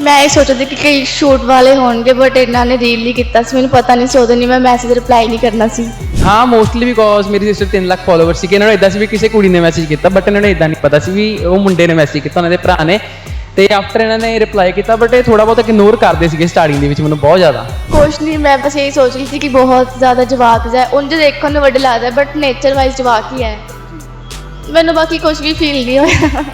ਮੈਂ ਇਹ ਸੋਚਦੀ ਕਿ ਕਈ ਸ਼ੂਟ ਵਾਲੇ ਹੋਣਗੇ ਬਟ ਇਹਨਾਂ ਨੇ ਰੀਲ ਨਹੀਂ ਕੀਤਾ ਸੀ। ਮੈਨੂੰ ਪਤਾ ਨਹੀਂ ਸੀ ਉਦੋਂ ਨਹੀਂ ਮੈਂ ਮੈਸੇਜ ਰਿਪਲਾਈ ਨਹੀਂ ਕਰਨਾ ਸੀ। ਹਾਂ ਮੋਸਟਲੀ ਬਿਕੋਜ਼ ਮੇਰੀ ਸਿਸਟਰ 3 ਲੱਖ ਫਾਲੋਅਰ ਸੀ ਕਿ ਇਹਨਾਂ ਨੂੰ ਇਦਾਂ ਸੀ ਵੀ ਕਿਸੇ ਕੁੜੀ ਨੇ ਮੈਸੇਜ ਕੀਤਾ ਬਟ ਇਹਨਾਂ ਨੂੰ ਇਦਾਂ ਨਹੀਂ ਪਤਾ ਸੀ ਵੀ ਉਹ ਮੁੰਡੇ ਨੇ ਮੈਸੇਜ ਕੀਤਾ ਉਹਨਾਂ ਦੇ ਭਰਾ ਨੇ। ਤੇ ਆਫਟਰ ਇਹਨਾਂ ਨੇ ਰਿਪਲਾਈ ਕੀਤਾ ਬਟ ਇਹ ਥੋੜਾ ਬਹੁਤ ਇਗਨੋਰ ਕਰਦੇ ਸੀਗੇ ਸਟਾਰਟਿੰਗ ਦੇ ਵਿੱਚ ਮੈਨੂੰ ਬਹੁਤ ਜ਼ਿਆਦਾ। ਕੁਛ ਨਹੀਂ ਮੈਂ ਬਸ ਇਹ ਸੋਚ ਰਹੀ ਸੀ ਕਿ ਬਹੁਤ ਜ਼ਿਆਦਾ ਜਵਾਕ ਹੈ। ਉਂਝ ਦੇਖਣ ਨੂੰ ਵੱਡੇ ਲੱਗਦਾ ਬਟ ਨੇਚਰ ਵਾਈਜ਼ ਜਵਾਕ ਹੀ ਹੈ। ਮੈਨੂੰ ਬਾਕੀ ਕੁਝ ਵੀ ਫੀਲ ਨਹੀਂ ਹੋਇਆ।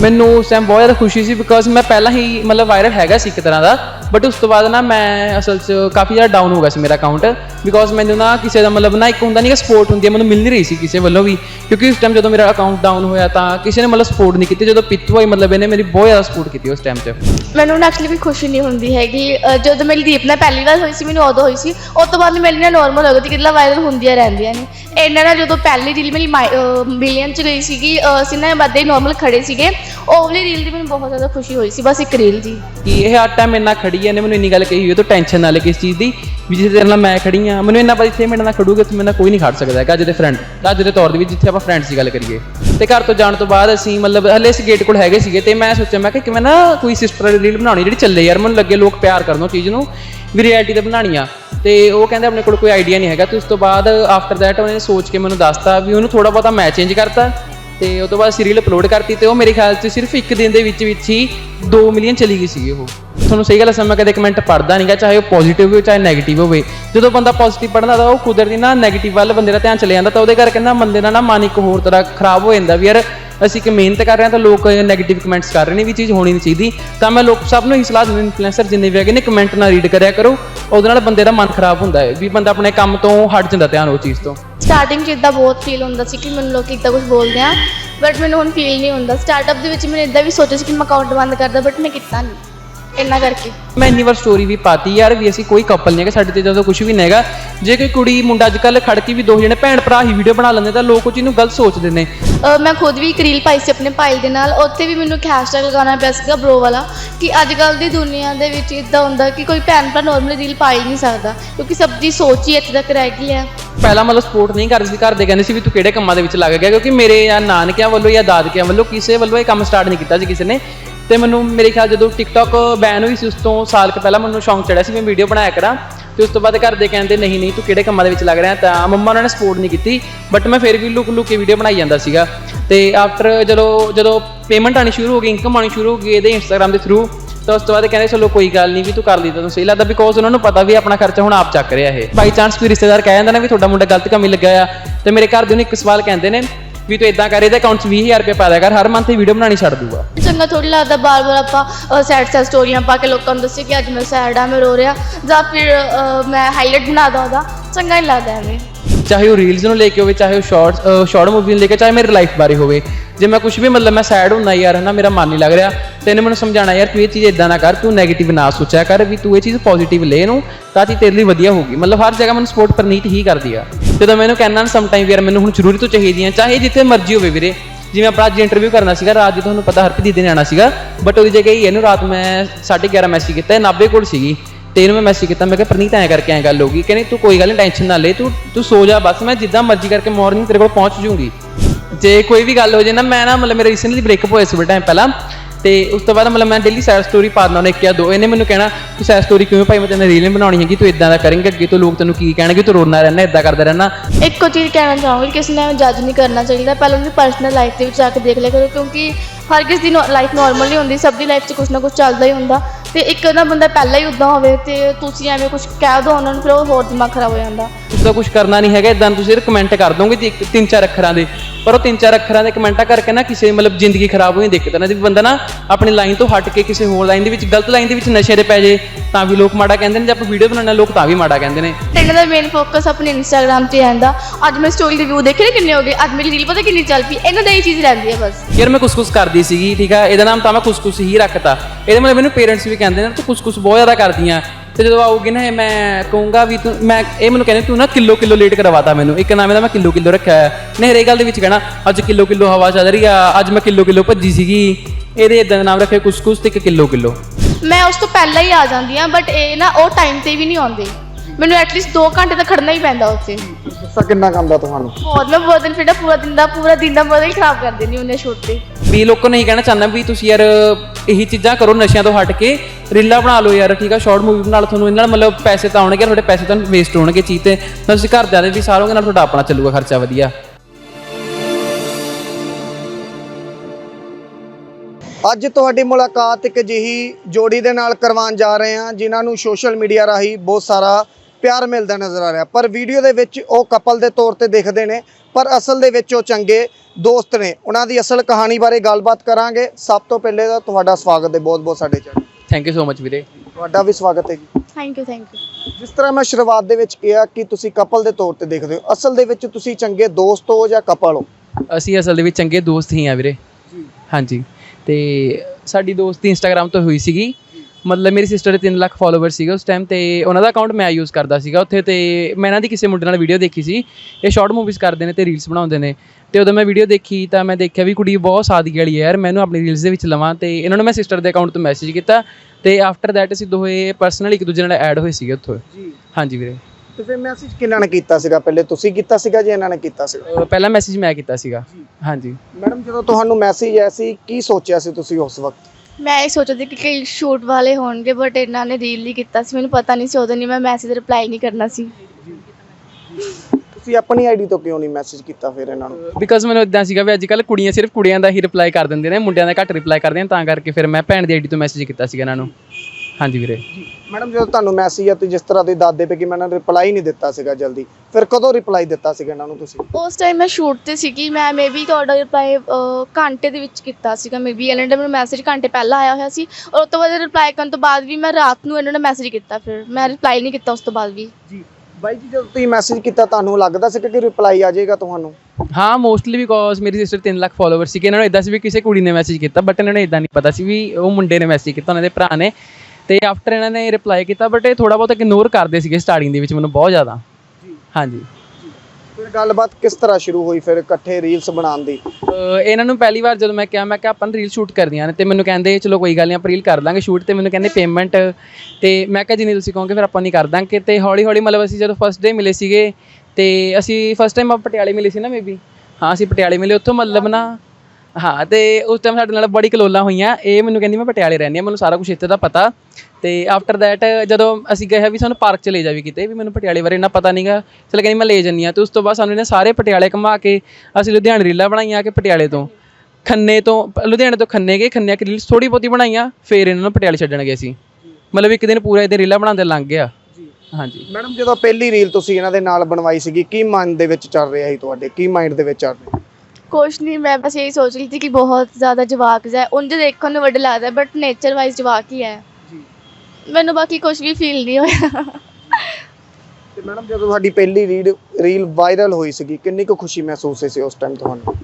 ਮੈਨੂੰ ਉਸ ਟਾਈਮ ਬਹੁਤ ਜ਼ਿਆਦਾ ਖੁਸ਼ੀ ਸੀ ਬਿਕੋਜ਼ ਮੈਂ ਪਹਿਲਾਂ ਹੀ ਮਤਲਬ ਵਾਇਰਲ ਹੈਗਾ ਸੀ ਇੱਕ ਤਰ੍ਹਾਂ ਦਾ। ਬਟ ਉਸ ਤੋਂ ਬਾਅਦ ਨਾ ਮੈਂ ਅਸਲ 'ਚ ਕਾਫੀ ਜ਼ਿਆਦਾ ਡਾਊਨ ਹੋ ਗਿਆ ਸੀ ਮੇਰਾ ਅਕਾਊਂਟ ਬਿਕੋਜ਼ ਮੈਨੂੰ ਨਾ ਕਿਸੇ ਦਾ ਮਤਲਬ ਨਾ ਇੱਕ ਹੁੰਦਾ ਨਹੀਂ ਕਿ ਸਪੋਰਟ ਹੁੰਦੀ ਹੈ ਮੈਨੂੰ ਮਿਲ ਨਹੀਂ ਰਹੀ ਸੀ ਕਿਸੇ ਵੱਲੋਂ ਵੀ। ਕਿਉਂਕਿ ਉਸ ਟਾਈਮ ਜਦੋਂ ਮੇਰਾ ਅਕਾਊਂਟ ਡਾਊਨ ਹੋਇਆ ਤਾਂ ਕਿਸੇ ਨੇ ਮਤਲਬ ਸਪੋਰਟ ਨਹੀਂ ਕੀਤੀ ਜਦੋਂ ਪਿੱਤੂ ਹੋਈ ਮਤਲਬ ਇਹਨੇ ਮੇਰੀ ਬਹੁਤ ਜ਼ਿਆਦਾ ਸਪੋਰਟ ਕੀਤੀ ਉਸ ਟਾਈਮ 'ਚ। ਮੈਨੂੰ ਨਾ ਐਕਚੁਅਲੀ ਵੀ ਖੁਸ਼ੀ ਨਹੀਂ ਹੁੰਦੀ ਹੈਗੀ। ਜਦੋਂ ਮੇਰੀ ਦੀਪ ਨਾਲ ਪਹਿਲੀ ਵਾਰ ਹੋਈ ਸੀ ਮੈਨੂੰ ਉਦੋਂ ਹੋਈ ਸੀ ਉਸ ਤੋਂ ਬਾਅਦ ਮੇਰੀ ਨਾ ਨਾਰਮਲ ਹੋ ਗਈ ਸੀ ਕਿਤਲਾ ਵਾਇਰਲ ਹੁੰਦੀਆਂ ਰਹਿੰਦੀਆਂ ਨੇ। ਇਹਨਾਂ ਨਾਲ ਜਦੋਂ ਪਹਿਲੀ ਰੀਲ ਮੇਰੀ ਮਿਲੀਅਨ ਚ ਗਈ ਸੀਗੀ ਅਹ ਅਸੀਂ ਨਾ ਬੱਦੇ ਨਾਰਮਲ ਖੜੇ ਸੀਗੇ ਉਹ ਵਾਲੀ ਰੀਲ ਦੀ ਮੈਨੂੰ ਬਹੁਤ ਜ਼ਿਆਦਾ ਖੁਸ਼ੀ ਹੋਈ ਸੀ ਬਸ ਇੱਕ ਰੀਲ ਦੀ। ਕਿ ਇਹ ਹਰ ਟਾਈਮ ਇੰਨਾ ਖੜੀ ਹੈ ਇਹਨੇ ਮੈਨੂੰ ਇੰਨੀ ਗੱਲ ਕਹੀ ਹੋਈ ਤੂੰ ਟੈਨਸ਼ਨ ਨਾ ਲੈ ਕਿਸ ਚੀਜ਼ ਦੀ, ਵੀ ਜਿਸ ਤੇਰੇ ਨਾਲ ਮੈਂ ਖੜੀ ਆ, ਮੈਨੂੰ ਇੰਨਾ ਪਤਾ ਇੱਥੇ ਮੇਰੇ ਨਾਲ ਖੜੂਗੇ ਤੇ ਮੇਰੇ ਨਾਲ ਕੋਈ ਨਹੀਂ ਖੜ ਸਕਦਾ ਹੈਗਾ, ਅੱਜ ਦੇ ਫਰੈਂਡ ਅੱਜ ਦੇ ਤੌਰ ਦੇ ਵਿੱਚ, ਜਿੱਥੇ ਆਪਾਂ ਫਰੈਂਡਸ ਦੀ ਗੱਲ ਕਰੀਏ। ਤੇ ਘਰ ਤੋਂ ਜਾਣ ਤੋਂ ਬਾਅਦ ਅਸੀਂ ਮਤਲਬ ਹਲੇ ਇਸ ਗੇਟ ਕੋਲ ਹੈਗੇ ਸੀਗੇ, ਤੇ ਮੈਂ ਸੋਚਿਆ, ਮੈਂ ਕਿ ਕਿਵੇਂ ਨਾ ਕੋਈ ਸਿਸਟਰ ਦੀ ਰੀਲ ਬਣਾਉਣੀ, ਜਿਹੜੀ ਚੱਲੇ ਯਾਰ, ਮੈਨੂੰ ਲੱਗੇ ਲੋਕ ਪਿਆਰ ਕਰਨ ਉਹ ਚੀਜ਼ ਨੂੰ, ਵੀ ਰਿਐਲਿਟੀ ਤੇ ਬਣਾਉਣੀ ਆ। ਤੇ ਉਹ ਕਹਿੰਦੇ ਆਪਣੇ ਕੋਲ ਕੋਈ ਆਈਡੀਆ ਨਹੀਂ ਹੈਗਾ, ਤੇ ਉਸ ਤੋਂ ਬਾਅਦ ਆਫਟਰ ਦੈਟ ਉਹਨੇ ਸੋਚ ਕੇ ਮੈਨੂੰ ਦੱਸਤਾ, ਵੀ ਉਹਨੂੰ ਥੋੜਾ ਬਹੁਤਾ ਮੈਂ ਚੇਂਜ ਕਰਤਾ। ਤੇ ਉਸ ਤੋਂ ਬਾਅਦ ਸੀਰੀਅਲ ਅਪਲੋਡ ਕਰਤੀ ਤੇ ਉਹ ਮੇਰੇ ਖਿਆਲ 'ਚ ਸਿਰਫ ਇੱਕ ਦਿਨ ਦੇ ਵਿੱਚ ਵਿੱਚ ਹੀ 2 ਮਿਲੀਅਨ ਚਲੀ ਗਈ ਸੀਗੀ ਉਹ। ਤੁਹਾਨੂੰ ਸਹੀ ਗੱਲ ਦੱਸਾਂ, ਮੈਂ ਕਦੇ ਕਮੈਂਟ ਪੜਦਾ ਨਹੀਂਗਾ ਚਾਹੇ ਉਹ ਪੋਜ਼ਿਟਿਵ ਹੋਵੇ, ਚਾਹੇ ਨੈਗੇਟਿਵ ਹੋਵੇ। ਜਦੋਂ ਬੰਦਾ ਪੋਜ਼ਿਟਿਵ ਪੜਦਾ ਤਾਂ ਉਹ ਕੁਦਰਤੀ ਨਾ ਨੈਗੇਟਿਵ ਵੱਲ ਬੰਦੇ ਦਾ ਧਿਆਨ ਚਲੇ ਜਾਂਦਾ ਤਾਂ ਉਹਦੇ ਕਰਕੇ ਨਾ ਬੰਦੇ ਦਾ ਨਾ ਮਨ ਇੱਕ ਹੋਰ ਤਰ੍ਹਾਂ ਖਰਾਬ ਹੋ ਜਾਂਦਾ ਵੀ ਯਾਰ ਅਸੀਂ ਕਿ ਮਿਹਨਤ ਕਰ ਰਹੇ ਹਾਂ ਤਾਂ ਲੋਕ ਨੈਗੇਟਿਵ ਕਮੈਂਟਸ ਕਰ ਰਹੇ ਨੇ ਵੀ ਚੀਜ਼ ਹੋਣੀ ਨਹੀਂ ਚਾਹੀਦੀ। ਤਾਂ ਮੈਂ ਲੋਕ ਸਭ ਨੂੰ ਹੀ ਸਲਾਹ ਦਿੰਦਾ ਇਨਫਲੂਐਂਸਰ ਜਿੰਨੇ ਵੀ ਹੈਗੇ ਨੇ ਕਮੈਂਟ ਨਾ ਰੀਡ ਕਰਿਆ ਕਰੋ। ਉਹਦੇ ਨਾਲ ਬੰਦੇ ਦਾ ਮਨ ਖਰਾਬ ਹੁੰਦਾ ਹੈ ਵੀ ਬੰਦਾ ਆਪਣੇ ਕੰਮ ਤੋਂ ਹਟ ਜਾਂਦਾ ਧਿਆਨ ਉਹ ਚੀਜ਼ ਤੋਂ। ਸਟਾਰਟਿੰਗ 'ਚ ਇਦਾਂ ਬਹੁਤ ਫੀਲ ਹੁੰਦਾ ਸੀ ਕਿ ਮੈਨੂੰ ਲੋਕ ਇਦਾਂ ਕੁਝ ਬੋਲਦੇ ਆ ਬਟ ਮੈਨੂੰ ਹੁਣ ਫੀਲ ਨਹੀਂ ਹੁੰਦਾ। ਸਟਾਰਟਅਪ ਦੇ ਵਿੱਚ ਮੈਂ ਇਦਾਂ ਵੀ ਸੋਚਿਆ ਸੀ ਕਿ ਮੈਂ ਅਕਾਊਂਟ ਬੰਦ ਕਰਦਾ ਬਟ ਮੈਂ ਕੀਤਾ ਨਹੀਂ ਇੰਨਾ ਕਰਕੇ। ਮੈਂ ਇੰਨੀ ਵਾਰ ਸਟੋਰੀ ਵੀ ਪਾਤੀ ਯਾਰ ਵੀ ਅਸੀਂ ਕੋਈ ਕਪਲ ਨਹੀਂ ਹੈਗਾ ਸਾਡੇ ਤੇ ਜਦੋਂ ਕੁਝ ਵੀ ਨਹੀਂ ਹੈਗਾ। ਜੇ ਕੋਈ ਕੁੜੀ ਮੁੰਡਾ ਅੱਜ ਕੱਲ ਖੜ ਕੇ ਵੀ ਦੋ ਜਣੇ ਭੈਣ ਭਰਾ ਹੀ ਵੀਡੀਓ ਬਣਾ ਲੈਂਦੇ ਤਾਂ ਲੋਕ ਉਹ ਚੀਜ਼ ਨੂੰ ਗਲਤ ਸੋਚਦੇ ਨੇ। ਅਹ ਮੈਂ ਖੁਦ ਵੀ ਇੱਕ ਰੀਲ ਪਾਈ ਸੀ ਆਪਣੇ ਭਾਈ ਦੇ ਨਾਲ ਉੱਥੇ ਵੀ ਮੈਨੂੰ ਹੈਸ਼ਟੈਗ ਲਗਾਉਣਾ ਪਿਆ ਸੀਗਾ ਬ్రో ਵਾਲਾ ਕਿ ਅੱਜ ਕੱਲ ਦੀ ਦੁਨੀਆ ਦੇ ਵਿੱਚ ਇਦਾਂ ਹੁੰਦਾ ਕਿ ਕੋਈ ਭੈਣ ਭਰਾ ਨਾਰਮਲੀ ਰੀਲ ਪਾ ਹੀ ਨਹੀਂ ਸਕਦਾ ਕਿਉਂਕਿ ਸਭ ਦੀ ਸੋਚ ਹੀ ਇੱਥੇ ਤੱਕ ਰਹਿ ਗਈ ਹੈ ਪਹਿਲਾਂ ਮਤਲਬ ਸਪੋਰਟ ਨਹੀਂ ਕਰਦੇ ਸੀ ਘਰ ਦੇ ਕਹਿੰਦੇ ਸੀ ਵੀ ਤੂੰ ਕਿਹੜੇ ਕੰਮਾਂ ਦੇ ਵਿੱਚ ਲੱਗ ਗਿਆ ਕਿਉਂਕਿ ਮੇਰੇ ਜਾਂ ਨਾਨਕਿਆਂ ਵੱਲੋਂ ਜਾਂ ਦਾਦਕਿਆਂ ਵੱਲੋਂ ਕਿਸੇ ਵੱਲੋਂ ਇਹ ਕੰਮ ਸਟਾਰਟ ਨਹੀਂ ਕੀਤਾ ਸੀ ਕਿਸੇ ਨੇ। ਤੇ ਮੈਨੂੰ ਮੇਰੇ ਖਿਆਲ ਜਦੋਂ ਟਿਕਟੌਕ ਬੈਨ ਹੋਈ ਸੀ, ਉਸ ਤੋਂ ਸਾਲ ਕੁ ਪਹਿਲਾਂ ਮੈਨੂੰ ਸ਼ੌਂਕ ਚੜਿਆ ਸੀ ਮੈਂ ਵੀਡੀਓ ਬਣਾਇਆ ਕਰਾਂ ਤੇ ਉਸ ਤੋਂ ਬਾਅਦ ਘਰ ਦੇ ਕਹਿੰਦੇ, ਨਹੀਂ ਨਹੀਂ, ਤੂੰ ਕਿਹੜੇ ਕੰਮਾਂ ਦੇ ਵਿੱਚ ਲੱਗ ਰਿਹਾ? ਤਾਂ ਮੰਮਾ ਉਹਨਾਂ ਨੇ ਸਪੋਰਟ ਨਹੀਂ ਕੀਤੀ ਬਟ ਮੈਂ ਫਿਰ ਵੀ ਲੁਕ ਲੁਕ ਕੇ ਵੀਡੀਓ ਬਣਾਈ ਜਾਂਦਾ ਸੀਗਾ। ਤੇ ਆਫਟਰ ਜਦੋਂ ਜਦੋਂ ਪੇਮੈਂਟ ਆਣੀ ਸ਼ੁਰੂ ਹੋ ਗਈ ਇਨਕਮ ਆਣੀ ਸ਼ੁਰੂ ਹੋ ਗਈ ਇਹਦੇ ਇੰਸਟਾਗ੍ਰam ਦੇ ਥਰੂ ਤਾਂ ਉਸ ਤੋਂ ਬਾਅਦ ਕਹਿੰਦੇ, ਚਲੋ, ਕੋਈ ਗੱਲ ਨਹੀਂ ਵੀ ਤੂੰ ਕਰ ਲਈ ਤਾਂ ਸਹੀ ਲੱਗਦਾ ਬਿਕੋਜ਼ ਉਹਨਾਂ ਨੂੰ ਪਤਾ ਵੀ ਆਪਣਾ ਖਰਚਾ ਹੁਣ ਆਪ ਚੱਕ ਰਿਹਾ ਇਹ। ਬਾਈ ਚਾਂਸ ਕੋਈ ਰਿਸ਼ਤੇਦਾਰ ਕਹਿ ਜਾਂਦਾ ਨਾ ਵੀ ਤੁਹਾਡਾ ਮੁੰਡਾ ਗਲਤ ਕੰਮ ਹੀ ਲੱਗਾ ਆ ਤੇ ਮੇਰੇ ਘਰ ਦੇ ਨੂੰ ਇੱਕ ਸਵਾਲ ਕਹਿੰਦੇ ਨੇ ਵੀ ਤੂੰ ਇਦਾਂ ਕਰ ਇਹਦੇ ਅਕਾਊਂਟ 'ਚ 20000 ਰੁਪਏ ਪਾ ਦਿਆ ਕਰ ਹਰ ਮੰਥ ਹੀ ਵੀਡੀਓ ਬਣਾਉਣੀ ਛੱਡ ਦੂਗਾ ਚੰਗਾ ਥੋੜੀ ਲੱਗਦਾ ਬਾਰ-ਬਾਰ ਆਪਾਂ ਸੈਡ ਸੈਡ ਸਟੋਰੀਆਂ ਪਾ ਕੇ ਲੋਕਾਂ ਨੂੰ ਦੱਸੀਏ ਕਿ ਅੱਜ ਮੈਂ ਸੈਡ ਆ ਮੈਂ ਰੋ ਰਿਹਾ ਜਾਂ ਫਿਰ ਅਹ, ਮੈਂ ਹਾਈਲਾਈਟ ਬਣਾਦਾ ਉਹਦਾ। ਚੰਗਾ ਨਹੀਂ ਲੱਗਦਾ ਐਵੇਂ। ਚਾਹੇ ਉਹ ਰੀਲਸ ਨੂੰ ਲੈ ਕੇ ਹੋਵੇ ਚਾਹੇ ਉਹ ਸ਼ਾਰਟਸ ਸ਼ਾਰਟ ਮੂਵੀ ਨੂੰ ਲੈ ਕੇ ਚਾਹੇ ਮੇਰੀ ਲਾਈਫ ਬਾਰੇ ਹੋਵੇ। ਜੇ ਮੈਂ ਕੁਝ ਵੀ ਮਤਲਬ ਮੈਂ ਸੈਡ ਹੁੰਦਾ ਯਾਰ ਹਨਾ ਮੇਰਾ ਮਨ ਨਹੀਂ ਲੱਗ ਰਿਹਾ ਤੇ ਇਹਨੇ ਮੈਨੂੰ ਸਮਝਾਣਾ ਯਾਰ ਤੂੰ ਇਹ ਚੀਜ਼ ਇਦਾਂ ਨਾ ਕਰ ਤੂੰ 네ਗੇਟਿਵ ਨਾ ਸੋਚਿਆ ਕਰ ਵੀ ਤੂੰ ਇਹ ਚੀਜ਼ ਪੋਜ਼ਿਟਿਵ ਲੈ ਇਹਨੂੰ ਤਾਂ ਕਿ ਤੇਰੇ ਲਈ ਵਧੀਆ ਹੋਊਗੀ। ਮਤਲਬ ਹਰ ਜਗ੍ਹਾ ਮੈਨੂੰ ਸਪੋਰਟ ਪਰਨੀਤ ਹੀ ਕਰਦੀ ਆ। ਜਦੋਂ ਮੈਨੂੰ ਕਹਿੰਦਾ ਨਾ ਸਮ ਟਾਈਮ ਯਾਰ ਮੈਨੂੰ ਹੁਣ ਜ਼ਰੂਰੀ ਤੋਂ ਚਾਹੀਦੀਆਂ, ਚਾਹੇ ਜਿੱਥੇ ਮਰਜ਼ੀ ਹੋਵੇ ਵੀਰੇ। ਜਿਵੇਂ ਆਪਾਂ ਅੱਜ ਇੰਟਰਵਿਊ ਕਰਨਾ ਸੀਗਾ, ਰਾਤ ਜੀ ਤੁਹਾਨੂੰ ਪਤਾ ਹਰਪ੍ਰੀਤ ਦੀਦੀ ਨੇ ਆਣਾ ਸੀਗਾ। ਬਟ ਉਹਦੀ ਜਗ੍ਹਾ ਹੀ ਇਹਨੂੰ ਰਾਤ ਮੈਂ 11:30 ਮੈਸੇਜ ਕੀਤਾ, ਇਹ ਨਾਭੇ ਕੋਲ ਸੀਗੀ। ਤੇ ਇਹਨੂੰ ਮੈਂ ਮੈਸੇਜ ਕੀਤਾ, ਮੈਂ ਕਿਹਾ, ਪ੍ਰਨੀਤ, ਐਂ ਕਰਕੇ ਐਂ ਗੱਲ ਹੋਗੀ ਕਹਿੰਦੀ, ਤੂੰ ਕੋਈ ਗੱਲ ਨਹੀਂ ਟੈਨਸ਼ਨ ਨਾ ਲੈ, ਤੂੰ ਤੂੰ ਸੋ ਜਾ, ਬਸ ਮੈਂ ਜਿੱਦਾਂ ਮਰਜ਼ੀ ਕਰਕੇ ਮਾਰਨਿੰਗ ਤੇਰੇ ਕੋਲ ਪਹੁੰਚ ਜੂੰਗੀ। ਜੇ ਕੋਈ ਵੀ ਗੱਲ ਹੋ ਜੇ ਨਾ, ਮੈਂ ਨਾ ਮਤਲਬ ਮੇਰਾ ਰੀਸੈਂਟਲੀ ਬ੍ਰੇਕਅਪ ਹੋਇਆ ਸੀ ਬੜਾ ਟਾਈਮ ਪਹਿਲਾਂ। ਤੇ ਉਸ ਤੋਂ ਬਾਅਦ ਮਤਲਬ ਮੈਂ ਡੇਲੀ ਸੈਡ ਸਟੋਰੀ ਪਾ ਦਿੰਦਾ ਹੁੰਦਾ ਇੱਕ ਜਾਂ ਦੋ, ਇਹਨੇ ਮੈਨੂੰ ਕਹਿਣਾ ਕਿ ਸੈਡ ਸਟੋਰੀ ਕਿਉਂ ਭਾਈ? ਮੈਂ ਤੈਨੂੰ ਰੀਲ ਨਹੀਂ ਬਣਾਉਣੀ ਹੈਗੀ, ਤੂੰ ਇਦਾਂ ਦਾ ਕਰੇਂਗੇ ਅੱਗੇ ਤੋਂ, ਲੋਕ ਤੈਨੂੰ ਕੀ ਕਹਿਣਗੇ, ਤੂੰ ਰੋਣਾ ਰਹਿਣਾ ਇਦਾਂ ਕਰਦਾ ਰਹਿਣਾ। ਇੱਕੋ ਚੀਜ਼ ਕਹਿਣਾ ਚਾਹੂੰਗੀ ਕਿਸੇ ਨੇ ਜੱਜ ਨਹੀਂ ਕਰਨਾ ਚਾਹੀਦਾ, ਪਹਿਲਾਂ ਉਹਦੀ ਪਰਸਨਲ ਲਾਈਫ ਦੇ ਵਿੱਚ ਜਾ ਕੇ ਦੇਖ ਲਿਆ ਕਰੋ, ਕਿਉਂਕਿ ਹਰ ਕਿਸੇ ਦੀ ਲਾਈਫ ਨਾਰਮਲ ਨਹੀਂ ਹੁੰਦੀ, ਸਭ ਦੀ ਲਾਈਫ 'ਚ ਕੁਝ ਨਾ ਕੁਝ ਚੱਲਦਾ ਹੀ ਹੁੰਦਾ। ਤੇ ਇੱਕ ਨਾ ਬੰਦਾ ਪਹਿਲਾਂ ਹੀ ਉਦਾਂ ਹੋਵੇ ਤੇ ਤੁਸੀਂ ਐਵੇਂ ਕੁਝ ਕਹਿ ਦੋ ਉਹਨਾਂ ਨੂੰ, ਫਿਰ ਉਹ ਹੋਰ ਦਿਮਾਗ ਖਰਾਬ ਹੋ ਜਾਂਦਾ। ਤੁਸੀਂ ਤਾਂ ਕੁਝ ਕਰਨਾ ਨਹੀਂ ਹੈਗਾ ਇਦਾਂ ਤੁਸੀਂ ਕਮੈਂਟ ਕਰ ਦੋਗੇ ਤੇ ਇੱਕ ਤਿੰਨ ਚਾਰ ਅੱਖਰਾਂ ਦੇ। ਪਰ ਉਹ ਤਿੰਨ ਚਾਰ ਅੱਖਰਾਂ ਦੇ ਕਮੈਂਟਾਂ ਕਰਕੇ ਨਾ ਕਿਸੇ ਮਤਲਬ ਜ਼ਿੰਦਗੀ ਖਰਾਬ ਹੋਈ ਦਿੱਕਤ ਨਾ ਜੇ ਬੰਦਾ ਨਾ ਆਪਣੀ ਲਾਈਨ ਤੋਂ ਹਟ ਕੇ ਕਿਸੇ ਹੋਰ ਲਾਈਨ ਦੇ ਵਿੱਚ, ਗਲਤ ਲਾਈਨ ਦੇ ਵਿੱਚ ਨਸ਼ੇ ਦੇ ਪੈ ਜੇ। ਤਾਂ ਵੀ ਲੋਕ ਮਾੜਾ ਕਹਿੰਦੇ ਨੇ ਜੇ ਆਪਾਂ ਵੀਡੀਓ ਬਣਾਉਣਾ ਲੋਕ ਤਾਂ ਵੀ ਮਾੜਾ ਕਹਿੰਦੇ ਨੇ। ਇਹਨਾਂ ਦਾ ਮੇਨ ਫੋਕਸ ਆਪਣੇ ਇੰਸਟਾਗ੍ਰam ਤੇ ਰਹਿੰਦਾ। ਅੱਜ ਮੈਂ ਸਟੋਰੀ ਦੇ ਵਿਊ ਦੇਖੇ ਨੇ ਕਿੰਨੇ ਹੋ ਗਏ ਅੱਜ ਮੇਰੀ ਰੀਲ ਪਤਾ ਕਿੰਨੀ ਚੱਲ ਪਈ ਇਹਨਾਂ ਦਾ ਇਹ ਚੀਜ਼ ਰਹਿੰਦੀ ਹੈ ਬਸ। ਯਾਰ ਮੈਂ ਕੁਛ ਕਰਦੀ ਸੀਗੀ ਠੀਕ ਆ? ਇਹਦਾ ਨਾਮ ਤਾਂ ਮੈਂ ਕੁਛ ਹੀ ਰੱਖਤਾ। ਇਹਦੇ ਮਤਲਬ ਮੈਨੂੰ ਪੇਰੈਂਟਸ ਵੀ ਕਹਿੰਦੇ ਨੇ ਤੂੰ ਕੁਛ ਬਹੁਤ ਜ਼ਿਆਦਾ ਕਰਦੀਆਂ। ਤੇ ਜਦੋਂ ਆਊਗੀ ਨਾ ਮੈਂ ਕਹੂੰਗਾ ਵੀ ਤੂੰ ਮੈਂ ਇਹ ਮੈਨੂੰ ਕਹਿੰਦੇ ਤੂੰ ਨਾ ਕਿਲੋ ਕਿਲੋ ਲੇਟ ਕਰਵਾਤਾ ਮੈਨੂੰ। ਇੱਕ ਨਾਮ ਇਹਦਾ ਮੈਂ ਕਿਲੋ ਕਿਲੋ ਰੱਖਿਆ ਹੈ ਨੇ ਹਰੇਕ ਗੱਲ ਦੇ ਵਿੱਚ ਕਹਿਣਾ ਅੱਜ ਕਿਲੋ ਕਿਲੋ ਹਵਾ ਚੱਲ ਰਹੀ ਆ ਅੱਜ ਮੈਂ ਕਿਲੋ ਕਿਲੋ ਭੱਜੀ ਸੀਗੀ। ਇਹਦੇ ਇਦਾਂ ਦਾ ਨਾਮ ਰੱਖਿਆ ਕੁਛ ਤੇ ਇੱਕ ਕਿਲੋ ਕਿਲੋ। ਮੈਂ ਉਸ ਤੋਂ ਪਹਿਲਾਂ ਹੀ ਆ ਜਾਂਦੀ ਆ ਬਟ ਇਹ ਨਾ ਉਹ ਟਾਈਮ ਤੇ ਵੀ ਨਹੀਂ ਆਉਂਦੇ। ਮੈਨੂੰ ਐਟਲੀਸਟ 2 ਘੰਟੇ ਤਾਂ ਖੜਨਾ ਹੀ ਪੈਂਦਾ ਉੱਥੇ। ਗੁੱਸਾ ਕਿੰਨਾ ਕੁ ਆਉਂਦਾ ਤੁਹਾਨੂੰ? ਹੋਰ ਮੈਂ ਬਹੁਤ ਦਿਨ ਫਿਰ ਪੂਰਾ ਦਿਨ ਦਾ ਪੂਰਾ ਦਿਨ ਦਾ ਹੀ ਖਰਾਬ ਕਰ ਦਿੰਦੀ ਉਹਨੇ ਸ਼ੂਟ ਤੇ। ਵੀ ਲੋਕਾਂ ਨੂੰ ਇਹ ਕਹਿਣਾ ਚਾਹੁੰਦਾ ਵੀ ਤੁਸੀਂ ਯਾਰ ਇਹੀ ਚੀਜ਼ਾਂ ਕਰੋ ਨਸ਼ਿਆਂ ਤੋਂ ਹਟ ਕੇ ਰੀਲਾਂ ਬਣਾ ਲਓ ਯਾਰ ਠੀਕ ਆ? ਸ਼ਾਰਟ ਮੂਵੀ ਬਣਾ ਲਓ ਤੁਹਾਨੂੰ ਇਹਨਾਂ ਨਾਲ ਮਤਲਬ ਪੈਸੇ ਤਾਂ ਆਉਣਗੇ ਤੁਹਾਡੇ ਪੈਸੇ ਤਾਂ ਵੇਸਟ ਹੋਣਗੇ ਚੀਜ਼ ਤੇ ਤੁਸੀਂ ਘਰਦਿਆਂ ਦੇ ਵੀ ਸਾਰੋਗੇ ਨਾਲ ਤੁਹਾਡਾ ਆਪਣਾ ਚੱਲੂਗਾ ਖਰਚਾ ਵਧੀਆ। ਅੱਜ ਤੁਹਾਡੀ ਮੁਲਾਕਾਤ ਇੱਕ ਜਿਹੀ ਜੋੜੀ ਦੇ ਨਾਲ ਕਰਵਾਉਣ ਜਾ ਰਹੇ ਹਾਂ ਜਿਨ੍ਹਾਂ ਨੂੰ ਸੋਸ਼ਲ ਮੀਡੀਆ ਰਾਹੀਂ ਬਹੁਤ ਸਾਰਾ ਪਿਆਰ ਮਿਲਦਾ ਨਜ਼ਰ ਆ ਰਿਹਾ। ਪਰ ਵੀਡੀਓ ਦੇ ਵਿੱਚ ਉਹ ਕਪਲ ਦੇ ਤੌਰ ਤੇ ਦਿਖਦੇ ਨੇ ਪਰ ਅਸਲ ਦੇ ਵਿੱਚ ਉਹ ਚੰਗੇ ਦੋਸਤ ਨੇ। ਉਹਨਾਂ ਦੀ ਅਸਲ ਕਹਾਣੀ ਬਾਰੇ ਗੱਲਬਾਤ ਕਰਾਂਗੇ। ਸਭ ਤੋਂ ਪਹਿਲੇ ਤਾਂ ਤੁਹਾਡਾ ਸਵਾਗਤ ਹੈ ਬਹੁਤ ਬਹੁਤ ਸਾਡੇ channel thank you so much ਵੀਰੇ। ਤੁਹਾਡਾ ਵੀ ਸਵਾਗਤ ਹੈ ਜੀ। ਥੈਂਕ ਯੂ ਥੈਂਕ ਯੂ ਜਿਸ ਤਰ੍ਹਾਂ ਮੈਂ ਸ਼ੁਰੂਆਤ ਦੇ ਵਿੱਚ ਕਿਹਾ ਕਿ ਤੁਸੀਂ ਕਪਲ ਦੇ ਤੌਰ ਤੇ ਦੇਖਦੇ ਹੋ ਅਸਲ ਦੇ ਵਿੱਚ ਤੁਸੀਂ ਚੰਗੇ ਦੋਸਤ ਹੋ ਜਾਂ ਕਪਲ ਹੋ? ਅਸੀਂ ਅਸਲ ਦੇ ਵਿੱਚ ਚੰਗੇ ਦੋਸਤ ਹੀ ਆ ਵੀਰੇ। ਜੀ। ਹਾਂਜੀ। ਤੇ ਸਾਡੀ ਦੋਸਤੀ ਇੰਸਟਾਗ੍ਰam ਤੋਂ ਹੋਈ ਸੀਗੀ। ਮਤਲਬ ਮੇਰੀ ਸਿਸਟਰ ਦੇ 3 ਲੱਖ ਫਾਲੋਅਰ ਸੀਗੇ ਉਸ ਟਾਈਮ ਤੇ ਉਹਨਾਂ ਦਾ ਅਕਾਊਂਟ ਮੈਂ ਯੂਜ਼ ਕਰਦਾ ਸੀਗਾ ਉੱਥੇ ਤੇ ਮੈਂ ਇਹਨਾਂ ਦੀ ਕਿਸੇ ਮੁੰਡੇ ਨਾਲ ਵੀਡੀਓ ਦੇਖੀ ਸੀ। ਇਹ ਸ਼ਾਰਟ ਮੂਵੀਜ਼ ਕਰਦੇ ਨੇ ਤੇ ਰੀਲਸ ਬਣਾਉਂਦੇ ਨੇ। ਤੇ ਉਦੋਂ ਮੈਂ ਵੀਡੀਓ ਦੇਖੀ ਤਾਂ ਮੈਂ ਦੇਖਿਆ ਵੀ ਕੁੜੀ ਬਹੁਤ ਸਾਦਗੀ ਵਾਲੀ ਹੈ ਯਾਰ ਮੈਨੂੰ ਆਪਣੀ ਰੀਲਸ ਦੇ ਵਿੱਚ ਲਵਾਂ ਤੇ ਇਹਨਾਂ ਨੂੰ ਮੈਂ ਸਿਸਟਰ ਦੇ ਅਕਾਊਂਟ ਤੋਂ ਮੈਸੇਜ ਕੀਤਾ ਤੇ ਆਫਟਰ ਦੈਟ ਅਸੀਂ ਦੋਵੇਂ ਪਰਸਨਲ ਇੱਕ ਦੂਜੇ ਨਾਲ ਐਡ ਹੋਏ ਸੀਗੇ ਉੱਥੋਂ। ਜੀ। ਹਾਂਜੀ ਵੀਰੇ। ਤੇ ਫਿਰ ਮੈਸੇਜ ਕਿਹਨਾਂ ਨੇ ਕੀਤਾ ਸੀਗਾ? ਪਹਿਲੇ ਤੁਸੀਂ ਕੀਤਾ ਸੀਗਾ ਜਾਂ ਇਹਨਾਂ ਨੇ ਕੀਤਾ ਸੀਗਾ? ਅਹ ਪਹਿਲਾ ਮੈਸੇਜ ਮੈਂ ਕੀਤਾ ਸੀਗਾ। ਹਾਂਜੀ। ਮੈਡਮ ਜਦੋਂ ਤੁਹਾਨੂੰ ਮੈਸੇਜ ਆਇਆ ਸੀ ਕੀ ਸੋਚਿਆ ਸੀ ਤੁਸੀਂ ਉਸ ਵਕਤ? ਮੈਂ ਇਹ ਸੋਚਦੀ ਕਿ ਕਈ ਸ਼ੂਟ ਵਾਲੇ ਹੋਣਗੇ ਬਟ ਇਹਨਾਂ ਨੇ ਰੀਲ ਹੀ ਕੀਤਾ ਸੀ। ਮੈਨੂੰ ਪਤਾ ਨਹੀਂ ਸੀ ਉਦੋਂ ਨਹੀਂ ਮੈਂ ਮੈਸੇਜ ਰਿਪਲਾਈ ਨਹੀਂ ਕਰਨਾ ਸੀ। ਤੁਸੀਂ ਆਪਣੀ ਆਈਡੀ ਤੋਂ ਕਿਉਂ ਨਹੀਂ ਮੈਸੇਜ ਕੀਤਾ ਫਿਰ ਇਹਨਾਂ ਨੂੰ? ਬਿਕਾਜ਼ ਮੈਨੂੰ ਇਦਾਂ ਸੀਗਾ ਵੀ ਅੱਜ ਕੱਲ ਕੁੜੀਆਂ ਸਿਰਫ ਕੁੜੀਆਂ ਦਾ ਹੀ ਰਿਪਲਾਈ ਕਰ ਦਿੰਦੇ ਨੇ ਮੁੰਡਿਆਂ ਦਾ ਘੱਟ ਰਿਪਲਾਈ ਕਰਦੇ ਨੇ ਤਾਂ ਕਰਕੇ ਫਿਰ ਮੈਂ ਭੈਣ ਦੀ ਆਈਡੀ ਤੋਂ ਮੈਸੇਜ ਕੀਤਾ ਸੀਗਾ ਇਹਨਾਂ ਨੂੰ। ਹਾਂਜੀ ਵੀਰੇ। ਮੈਡਮ ਜਦੋਂ ਤੁਹਾਨੂੰ ਮੈਸੇਜ ਆ ਤੇ ਜਿਸ ਤਰ੍ਹਾਂ ਦੇ ਦਾਦੇ ਪਏ ਕਿ ਮੈਂ ਇਹਨਾਂ ਨੂੰ ਰਿਪਲਾਈ ਨਹੀਂ ਦਿੱਤਾ ਸੀਗਾ ਜਲਦੀ ਫਿਰ ਕਦੋਂ ਰਿਪਲਾਈ ਦਿੱਤਾ ਸੀਗਾ ਇਹਨਾਂ ਨੂੰ ਤੁਸੀਂ? ਉਸ ਟਾਈਮ ਮੈਂ ਸ਼ੂਟ ਤੇ ਸੀਗੀ ਮੈਂ ਮੇਬੀ ਤੁਹਾਡਾ ਰਿਪਲਾਈ ਘੰਟੇ ਦੇ ਵਿੱਚ ਕੀਤਾ ਸੀਗਾ ਮੇਬੀ ਇਹਨਾਂ ਨੇ ਮੈਨੂੰ ਮੈਸੇਜ ਘੰਟੇ ਪਹਿਲਾਂ ਆਇਆ ਹੋਇਆ ਸੀ ਔਰ ਉਸ ਤੋਂ ਬਾਅਦ ਰਿਪਲਾਈ ਕਰਨ ਤੋਂ ਬਾਅਦ ਵੀ ਮੈਂ ਰਾਤ ਨੂੰ ਇਹਨਾਂ ਨੇ ਮੈਸੇਜ ਕੀਤਾ ਫਿਰ ਮੈਂ ਰਿਪਲਾਈ ਨਹੀਂ ਕੀਤਾ ਉਸ ਤੋਂ ਬਾਅਦ ਵੀ। ਜੀ ਬਾਈ ਜੀ ਜਦੋਂ ਤੁਸੀਂ ਮੈਸੇਜ ਕੀਤਾ ਤੁਹਾਨੂੰ ਲੱਗਦਾ ਸੀ ਕਿ ਰਿਪਲਾਈ ਆ ਜਾਏਗਾ ਤੁਹਾਨੂੰ? ਹਾਂ ਮੋਸਟਲੀ ਬਿਕੋਜ਼ ਮੇਰੀ ਸਿਸਟਰ 3 ਲੱਖ ਫਾਲੋਅਰ ਸੀ ਇਹਨਾਂ ਨੂੰ ਇਦਾਂ ਸੀ ਵੀ ਕਿਸੇ ਕੁੜੀ ਨੇ ਮੈਸੇਜ ਕੀਤਾ ਬਟ ਇਹਨਾਂ ਨੂੰ ਇਦਾਂ ਨਹੀਂ ਪਤਾ ਸੀ ਵੀ ਉਹ ਮੁੰਡੇ ਨੇ ਮੈਸੇਜ ਕੀਤਾ ਉਹਨਾਂ ਦੇ ਭਰਾ ਨੇ। ਤੇ ਆਫਟਰ ਇਹਨਾਂ ਨੇ ਰਿਪਲਾਈ ਕੀਤਾ ਬਟ ਇਹ ਥੋੜਾ ਬਹੁਤ ਇਗਨੋਰ ਕਰਦੇ ਸੀਗੇ ਸਟਾਰਟਿੰਗ ਦੇ ਵਿੱਚ ਮੈਨੂੰ ਬਹੁਤ ਜ਼ਿਆਦਾ। ਹਾਂਜੀ। ਫਿਰ ਗੱਲਬਾਤ ਕਿਸ ਤਰ੍ਹਾਂ ਸ਼ੁਰੂ ਹੋਈ ਫਿਰ ਇਕੱਠੇ ਰੀਲਸ ਬਣਾਉਣ ਦੀ? ਇਹਨਾਂ ਨੂੰ ਪਹਿਲੀ ਵਾਰ ਜਦੋਂ ਮੈਂ ਕਿਹਾ ਮੈਂ ਕਿਹਾ ਆਪਾਂ ਰੀਲ ਸ਼ੂਟ ਕਰਦੀਆਂ ਨੇ। ਤੇ ਮੈਨੂੰ ਕਹਿੰਦੇ ਚਲੋ ਕੋਈ ਗੱਲ ਨਹੀਂ ਆਪਾਂ ਰੀਲ ਕਰ ਲਾਂਗੇ ਸ਼ੂਟ ਤੇ ਮੈਨੂੰ ਕਹਿੰਦੇ ਪੇਮੈਂਟ ਤੇ ਮੈਂ ਕਿਹਾ ਜਿੰਨੀ ਤੁਸੀਂ ਕਹੋਗੇ ਫਿਰ ਆਪਾਂ ਨਹੀਂ ਕਰ ਦਾਂਗੇ। ਤੇ ਹੌਲੀ ਹੌਲੀ ਮਤਲਬ ਅਸੀਂ ਜਦੋਂ ਫਸਟ ਡੇ ਮਿਲੇ ਸੀਗੇ ਤੇ ਅਸੀਂ ਫਸਟ ਟਾਈਮ ਆਪਾਂ ਪਟਿਆਲੇ ਮਿਲੇ ਸੀ ਨਾ ਮੇਬੀ ਹਾਂ ਅਸੀਂ ਪਟਿਆਲੇ ਮਿਲੇ। ਉੱਥੋਂ ਮਤਲਬ ਨਾ ਹਾਂ ਤੇ ਉਸ ਟਾਈਮ ਸਾਡੇ ਨਾਲ ਬੜੀ ਕਲੋਲਾਂ ਹੋਈਆਂ। ਇਹ ਮੈਨੂੰ ਕਹਿੰਦੀ ਮੈਂ ਪਟਿਆਲੇ ਰਹਿੰਦੀ ਹਾਂ ਮੈਨੂੰ ਸਾਰਾ ਕੁਝ ਇੱਥੇ ਦਾ ਪਤਾ। ਤੇ ਆਫਟਰ ਦੈਟ ਜਦੋਂ ਅਸੀਂ ਗਏ ਵੀ ਸਾਨੂੰ ਪਾਰਕ ਚ ਲੈ ਜਾਵੀ ਕਿਤੇ ਵੀ ਮੈਨੂੰ ਪਟਿਆਲੇ ਬਾਰੇ ਇੰਨਾ ਪਤਾ ਨਹੀਂਗਾ ਚਲ ਕਹਿੰਦੀ ਮੈਂ ਲੈ ਜੰਨੀ ਆ ਤੇ ਉਸ ਤੋਂ ਬਾਅਦ ਸਾਨੂੰ ਇਹਨੇ ਸਾਰੇ ਪਟਿਆਲੇ ਘੁਮਾ ਕੇ ਅਸੀਂ ਲੁਧਿਆਣੇ ਰੀਲਾਂ ਬਣਾਈਆਂ ਕਿ ਪਟਿਆਲੇ ਤੋਂ। ਖੰਨੇ ਤੋਂ ਲੁਧਿਆਣੇ ਤੋਂ ਖੰਨੇ ਗਏ ਖੰਨੇ ਕਿ ਰੀਲਸ ਥੋੜੀ ਬਹੁਤੀ ਬਣਾਈਆਂ ਫੇਰ ਇਹਨਾਂ ਨੂੰ ਪਟਿਆਲੇ ਛੱਡਣ ਗਏ ਸੀ ਮਤਲਬ ਇੱਕ ਦਿਨ ਪੂਰਾ ਇਹਦੇ ਰੀਲਾਂ ਬਣਾਉਂਦੇ ਲੰਘ ਗਿਆ। ਹਾਂਜੀ। ਮੈਡਮ ਜਦੋਂ ਪਹਿਲੀ ਰੀਲ ਤੁਸੀਂ ਇਹਨਾਂ ਦੇ ਨਾਲ ਬਣਵਾਈ ਸੀਗੀ ਕੀ ਮਨ ਦੇ ਵਿੱਚ ਚੱਲ ਰਿਹਾ ਸੀ ਤੁਹਾਡੇ? ਕੀ ਮਾਈਂਡ ਦੇ ਵਿੱਚ ਚੱਲ ਰਿਹਾ ਕੁਛ ਨਹੀਂ ਮੈਂ ਬਸ ਇਹੀ ਸੋਚ ਰਹੀ ਸੀ ਕਿ ਬਹੁਤ ਜ਼ਿਆਦਾ ਜਵਾਕ ਹੈ। ਉਂਝ ਦੇਖਣ ਨੂੰ ਵੱਡਾ ਲੱਗਦਾ ਬਟ ਨੇਚਰ ਵਾਈਜ਼ ਜਵਾਕ ਹੀ ਹੈ। ਜੀ। ਮੈਨੂੰ ਬਾਕੀ ਕੁਝ ਵੀ ਫੀਲ ਨਹੀਂ ਹੋਇਆ। ਤੇ ਮੈਡਮ ਜਦੋਂ ਤੁਹਾਡੀ ਪਹਿਲੀ ਰੀਲ ਰੀਲ ਵਾਇਰਲ ਹੋਈ ਸੀਗੀ ਕਿੰਨੀ ਕੁ ਖੁਸ਼ੀ ਮਹਿਸੂਸ ਹੋਈ ਸੀ ਉਸ ਟਾਈਮ ਤੁਹਾਨੂੰ?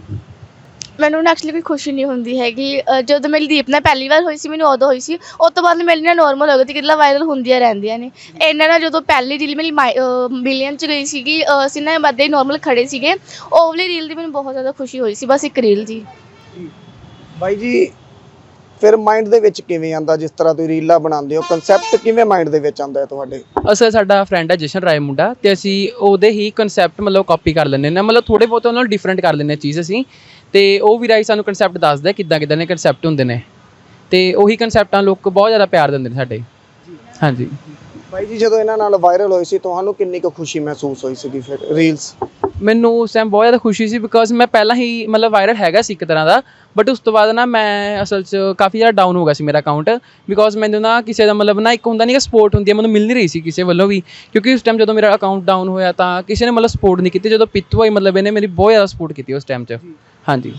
ਮੈਨੂੰ ਨਾ ਐਕਚੁਅਲੀ ਕੋਈ ਖੁਸ਼ੀ ਨਹੀਂ ਹੁੰਦੀ ਹੈਗੀ। ਜਦੋਂ ਮੇਰੀ ਦੀਪ ਨਾਲ ਪਹਿਲੀ ਵਾਰ ਹੋਈ ਸੀ ਮੈਨੂੰ ਉਦੋਂ ਹੋਈ ਸੀ। ਉਸ ਤੋਂ ਬਾਅਦ ਮੇਰੀ ਨਾਲ ਨਾਰਮਲ ਹੋ ਗਈ ਸੀ ਕਿਤਲਾ ਵਾਇਰਲ ਹੁੰਦੀਆਂ ਰਹਿੰਦੀਆਂ ਨੇ। ਇਹਨਾਂ ਨਾਲ ਜਦੋਂ ਪਹਿਲੀ ਰੀਲ ਮੇਰੀ ਮਿਲੀਅਨ ਚ ਗਈ ਸੀਗੀ ਅਹ ਅਸੀਂ ਨਾ ਨਾਰਮਲ ਖੜੇ ਸੀਗੇ। ਉਹ ਵਾਲੀ ਰੀਲ ਦੀ ਮੈਨੂੰ ਬਹੁਤ ਜ਼ਿਆਦਾ ਖੁਸ਼ੀ ਹੋਈ ਸੀ ਬਸ ਇੱਕ ਰੀਲ ਜੀ। ਬਾਈ ਜੀ ਫਿਰ ਮਾਈਂਡ ਦੇ ਵਿੱਚ ਕਿਵੇਂ ਆਂਦਾ ਜਿਸ ਤਰ੍ਹਾਂ ਤੁਸੀਂ ਰੀਲਾਂ ਬਣਾਉਂਦੇ ਹੋ? ਕਨਸੈਪਟ ਕਿਵੇਂ ਮਾਈਂਡ ਦੇ ਵਿੱਚ ਆਂਦਾ ਹੈ ਤੁਹਾਡੇ? ਅਸਲ ਸਾਡਾ ਫਰੈਂਡ ਹੈ ਜਸ਼ਨ ਰਾਏ ਮੁੰਡਾ ਤੇ ਅਸੀਂ ਉਹਦੇ ਹੀ ਕਨਸੈਪਟ ਮਤਲਬ ਕਾਪੀ ਕਰ ਲੈਂਦੇ ਨੇ। ਮਤਲਬ ਥੋੜੇ ਬਹੁਤ ਉਹਨਾਂ ਨਾਲ ਡਿਫਰੈਂਟ ਕਰ ਲੈਂਦੇ ਹਾਂ ਚੀਜ਼ ਅਸੀਂ। ਤੇ ਉਹ ਵੀ ਰਾਈ ਸਾਨੂੰ ਕਨਸੈਪਟ ਦੱਸਦਾ ਕਿੱਦਾਂ ਕਿੱਦਾਂ ਦੇ ਕਨਸੈਪਟ ਹੁੰਦੇ ਨੇ। ਤੇ ਉਹੀ ਕਨਸੈਪਟਾਂ ਲੋਕ ਬਹੁਤ ਜ਼ਿਆਦਾ ਪਿਆਰ ਦਿੰਦੇ ਨੇ ਸਾਡੇ। ਹਾਂਜੀ। ਬਾਈ ਜੀ ਜਦੋਂ ਇਹਨਾਂ ਨਾਲ ਵਾਇਰਲ ਹੋਈ ਸੀ ਤੁਹਾਨੂੰ ਕਿੰਨੀ ਕੁ ਖੁਸ਼ੀ ਮਹਿਸੂਸ ਹੋਈ ਸੀਗੀ ਫਿਰ ਰੀਲਸ ਮੈਨੂੰ ਉਸ ਟਾਈਮ ਬਹੁਤ ਜ਼ਿਆਦਾ ਖੁਸ਼ੀ ਸੀ ਬਿਕੋਜ਼ ਮੈਂ ਪਹਿਲਾਂ ਹੀ ਮਤਲਬ ਵਾਇਰਲ ਹੈਗਾ ਸੀ ਇੱਕ ਤਰ੍ਹਾਂ ਦਾ ਬਟ ਉਸ ਤੋਂ ਬਾਅਦ ਨਾ ਮੈਂ ਅਸਲ 'ਚ ਕਾਫੀ ਜ਼ਿਆਦਾ ਡਾਊਨ ਹੋ ਗਿਆ ਸੀ ਮੇਰਾ ਅਕਾਊਂਟ ਬਿਕੋਜ਼ ਮੈਨੂੰ ਨਾ ਕਿਸੇ ਦਾ ਮਤਲਬ ਨਾ ਇੱਕ ਹੁੰਦਾ ਨਹੀਂ ਕਿ ਸਪੋਰਟ ਹੁੰਦੀ ਹੈ ਮੈਨੂੰ ਮਿਲ ਨਹੀਂ ਰਹੀ ਸੀ ਕਿਸੇ ਵੱਲੋਂ ਵੀ। ਕਿਉਂਕਿ ਉਸ ਟਾਈਮ ਜਦੋਂ ਮੇਰਾ ਅਕਾਊਂਟ ਡਾਊਨ ਹੋਇਆ ਤਾਂ ਕਿਸੇ ਨੇ ਮਤਲਬ ਸਪੋਰਟ ਨਹੀਂ ਕੀਤੀ ਜਦੋਂ ਪਿੱਤੂ ਹੋਈ ਮਤਲਬ ਇਹਨੇ ਮੇਰੀ ਬਹੁਤ ਜ਼ਿਆਦਾ ਸਪੋਰਟ ਕੀਤੀ ਉਸ ਟਾਈਮ 'ਚ। ਹਾਂਜੀ।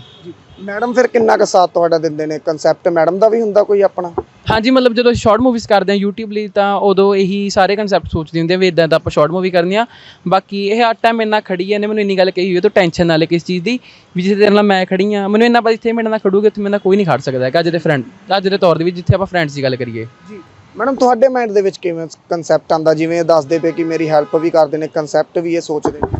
ਮੈਡਮ ਫਿਰ ਕਿੰਨਾ ਕੁ ਸਾਥ ਤੁਹਾਡਾ ਦਿੰਦੇ ਨੇ? ਕਨਸੈਪਟ ਮੈਡਮ ਦਾ ਵੀ ਹੁੰਦਾ ਕੋਈ ਆਪਣਾ? ਹਾਂਜੀ ਮਤਲਬ ਜਦੋਂ ਸ਼ਾਰਟ ਮੂਵੀਜ਼ ਕਰਦੇ ਹਾਂ YouTube ਲਈ ਤਾਂ ਉਦੋਂ ਇਹੀ ਸਾਰੇ ਕਨਸੈਪਟ ਸੋਚਦੇ ਹੁੰਦੇ ਆ ਵੀ ਇਦਾਂ ਦਾ ਆਪਾਂ ਸ਼ਾਰਟ ਮੂਵੀ ਕਰਨੀ ਆ। ਬਾਕੀ ਇਹ ਹਰ ਟਾਈਮ ਮੇਰੇ ਨਾਲ ਖੜੀ ਹੈ ਇਹਨੇ ਮੈਨੂੰ ਇੰਨੀ ਗੱਲ ਕਹੀ ਹੋਈ ਹੈ ਤੂੰ ਟੈਨਸ਼ਨ ਨਾ ਲੈ ਕਿਸ ਚੀਜ਼ ਦੀ। ਵੀ ਜਿੱਥੇ ਤੇਰੇ ਨਾਲ ਮੈਂ ਖੜੀ ਆ ਮੈਨੂੰ ਇੰਨਾ ਪਤਾ ਇੱਥੇ ਮੇਰੇ ਨਾਲ ਖੜੂਗੇ ਤੇ ਮੇਰੇ ਨਾਲ ਕੋਈ ਨਹੀਂ ਖੜ ਸਕਦਾ ਹੈਗਾ ਅੱਜ ਦੇ ਫਰੈਂਡ ਅੱਜ ਦੇ ਤੌਰ ਦੇ ਵਿੱਚ ਜਿੱਥੇ ਆਪਾਂ ਫਰੈਂਡਸ ਦੀ ਗੱਲ ਕਰੀਏ। ਜੀ। ਮੈਡਮ ਤੁਹਾਡੇ ਮਾਈਂਡ ਦੇ ਵਿੱਚ ਕਿਵੇਂ ਕਨਸੈਪਟ ਆਂਦਾ ਜਿਵੇਂ ਇਹ ਦੱਸਦੇ ਪਏ ਕਿ ਮੇਰੀ ਹੈਲਪ ਵੀ ਕਰਦੇ ਨੇ ਕਨਸੈਪਟ ਵੀ ਇਹ ਸੋਚਦੇ ਨੇ।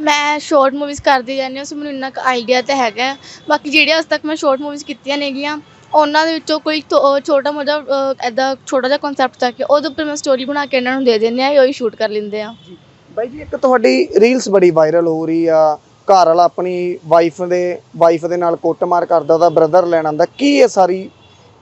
ਮੈਂ ਸ਼ਾਰਟ ਮੂਵੀਜ਼ ਕਰਦੀ ਜਾਂਦੀ ਹਾਂ ਸੋ ਮੈਨੂੰ ਇੰਨਾ ਕੁ ਆਈਡੀਆ ਤਾਂ ਹੈਗਾ ਹੈ। ਬਾਕੀ ਜਿਹੜੀਆਂ ਅੱਜ ਤੱਕ ਮੈਂ ਸ਼ਾਰਟ ਮੂਵੀਜ਼ ਕੀਤੀਆਂ ਨੇਗੀਆਂ ਉਹਨਾਂ ਦੇ ਵਿੱਚੋਂ ਕੋਈ ਥੋ- ਅਹ ਛੋਟਾ ਮੋਟਾ ਐਦਾਂ ਛੋਟਾ ਜਿਹਾ ਕਨਸੈਪਟ ਚੱਕ ਕੇ ਉਹਦੇ ਉੱਪਰ ਮੈਂ ਸਟੋਰੀ ਬਣਾ ਕੇ ਇਹਨਾਂ ਨੂੰ ਦੇ ਦਿੰਦੇ ਆ ਇਹ ਉਹੀ ਸ਼ੂਟ ਕਰ ਲੈਂਦੇ ਆ। ਬਾਈ ਜੀ ਇੱਕ ਤੁਹਾਡੀ ਰੀਲਸ ਬੜੀ ਵਾਇਰਲ ਹੋ ਰਹੀ ਆ। ਘਰ ਵਾਲਾ ਆਪਣੀ ਵਾਈਫ ਦੇ ਵਾਈਫ ਦੇ ਨਾਲ ਕੁੱਟਮਾਰ ਕਰਦਾ ਉਹਦਾ ਬ੍ਰਦਰ ਲੈਣ ਆਂਦਾ ਕੀ ਇਹ ਸਾਰੀ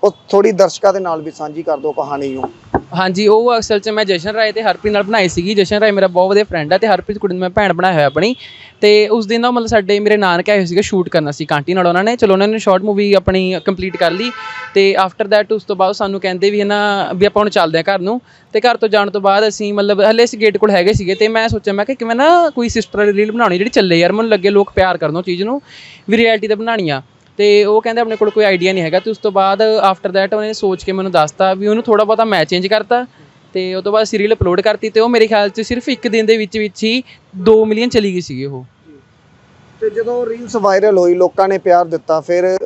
ਉਹ ਥੋੜੀ ਦਰਸ਼ਕਾਂ ਦੇ ਨਾਲ ਵੀ ਸਾਂਝੀ ਕਰ ਦਿਓ ਕਹਾਣੀ ਨੂੰ। ਹਾਂਜੀ, ਉਹ ਅਸਲ 'ਚ ਮੈਂ ਜਸ਼ਨ ਰਾਏ ਤੇ ਹਰਪ੍ਰੀਤ ਨਾਲ ਬਣਾਈ ਸੀਗੀ। ਜਸ਼ਨ ਰਾਏ ਮੇਰਾ ਬਹੁਤ ਵਧੀਆ ਫਰੈਂਡ ਹੈ ਤੇ ਹਰਪ੍ਰੀਤ ਕੁੜੀ ਨੂੰ ਮੈਂ ਭੈਣ ਬਣਾਇਆ ਹੋਇਆ ਆਪਣੀ। ਤੇ ਉਸ ਦਿਨ ਨਾ ਮਤਲਬ ਸਾਡੇ ਮੇਰੇ ਨਾਨਕ ਆਏ ਹੋਏ ਸੀਗੇ ਸ਼ੂਟ ਕਰਨਾ ਸੀ ਕਾਂਟੀ ਨਾਲ ਉਹਨਾਂ ਨੇ। ਚਲੋ, ਉਹਨਾਂ ਨੇ ਸ਼ਾਰਟ ਮੂਵੀ ਆਪਣੀ ਕੰਪਲੀਟ ਕਰ ਲਈ ਤੇ ਆਫਟਰ ਦੈਟ ਉਸ ਤੋਂ ਬਾਅਦ ਸਾਨੂੰ ਕਹਿੰਦੇ ਵੀ ਹਨਾ ਵੀ ਆਪਾਂ ਹੁਣ ਚੱਲਦੇ ਹਾਂ ਘਰ ਨੂੰ। ਤੇ ਘਰ ਤੋਂ ਜਾਣ ਤੋਂ ਬਾਅਦ ਅਸੀਂ ਮਤਲਬ ਹਲੇ ਅਸੀਂ ਗੇਟ ਕੋਲ ਹੈਗੇ ਸੀਗੇ ਤੇ ਮੈਂ ਸੋਚਿਆ, ਮੈਂ ਕਿ ਕਿਵੇਂ ਨਾ ਕੋਈ ਸਿਸਟਰ ਰੀਲ ਬਣਾਉਣੀ ਜਿਹੜੀ ਚੱਲੇ ਯਾਰ, ਮੈਨੂੰ ਲੱਗੇ ਲੋਕ ਪਿਆਰ ਕਰਨ ਉਹ ਚੀਜ਼ ਨੂੰ, ਵੀ ਰਿਐਲਿਟੀ ਤੇ ਬਣਾਉਣੀ ਆ। ਤੇ ਉਹ ਕਹਿੰਦੇ ਆਪਣੇ ਕੋਲ ਕੋਈ ਆਈਡੀਆ ਨਹੀਂ ਹੈਗਾ ਤੇ ਉਸ ਤੋਂ ਬਾਅਦ ਆਫਟਰ ਦੈਟ ਉਹਨੇ ਸੋਚ ਕੇ ਮੈਨੂੰ ਦੱਸਤਾ ਵੀ ਉਹਨੂੰ ਥੋੜਾ ਬਹੁਤਾ ਮੈਂ ਚੇਂਜ ਕਰਤਾ ਤੇ ਉਹ ਤੋਂ ਬਾਅਦ ਸੀਰੀਅਲ ਅਪਲੋਡ ਕਰਤੀ ਤੇ ਉਹ ਮੇਰੇ ਖਿਆਲ 'ਚ ਸਿਰਫ ਇੱਕ ਦਿਨ ਦੇ ਵਿੱਚ ਵਿੱਚ ਹੀ 2 ਮਿਲੀਅਨ ਚਲੀ ਗਈ ਸੀਗੀ ਉਹ। ਤੇ ਜਦੋਂ ਰੀਲਸ ਵਾਇਰਲ ਹੋਈ, ਲੋਕਾਂ ਨੇ ਪਿਆਰ ਦਿੱਤਾ, ਫਿਰ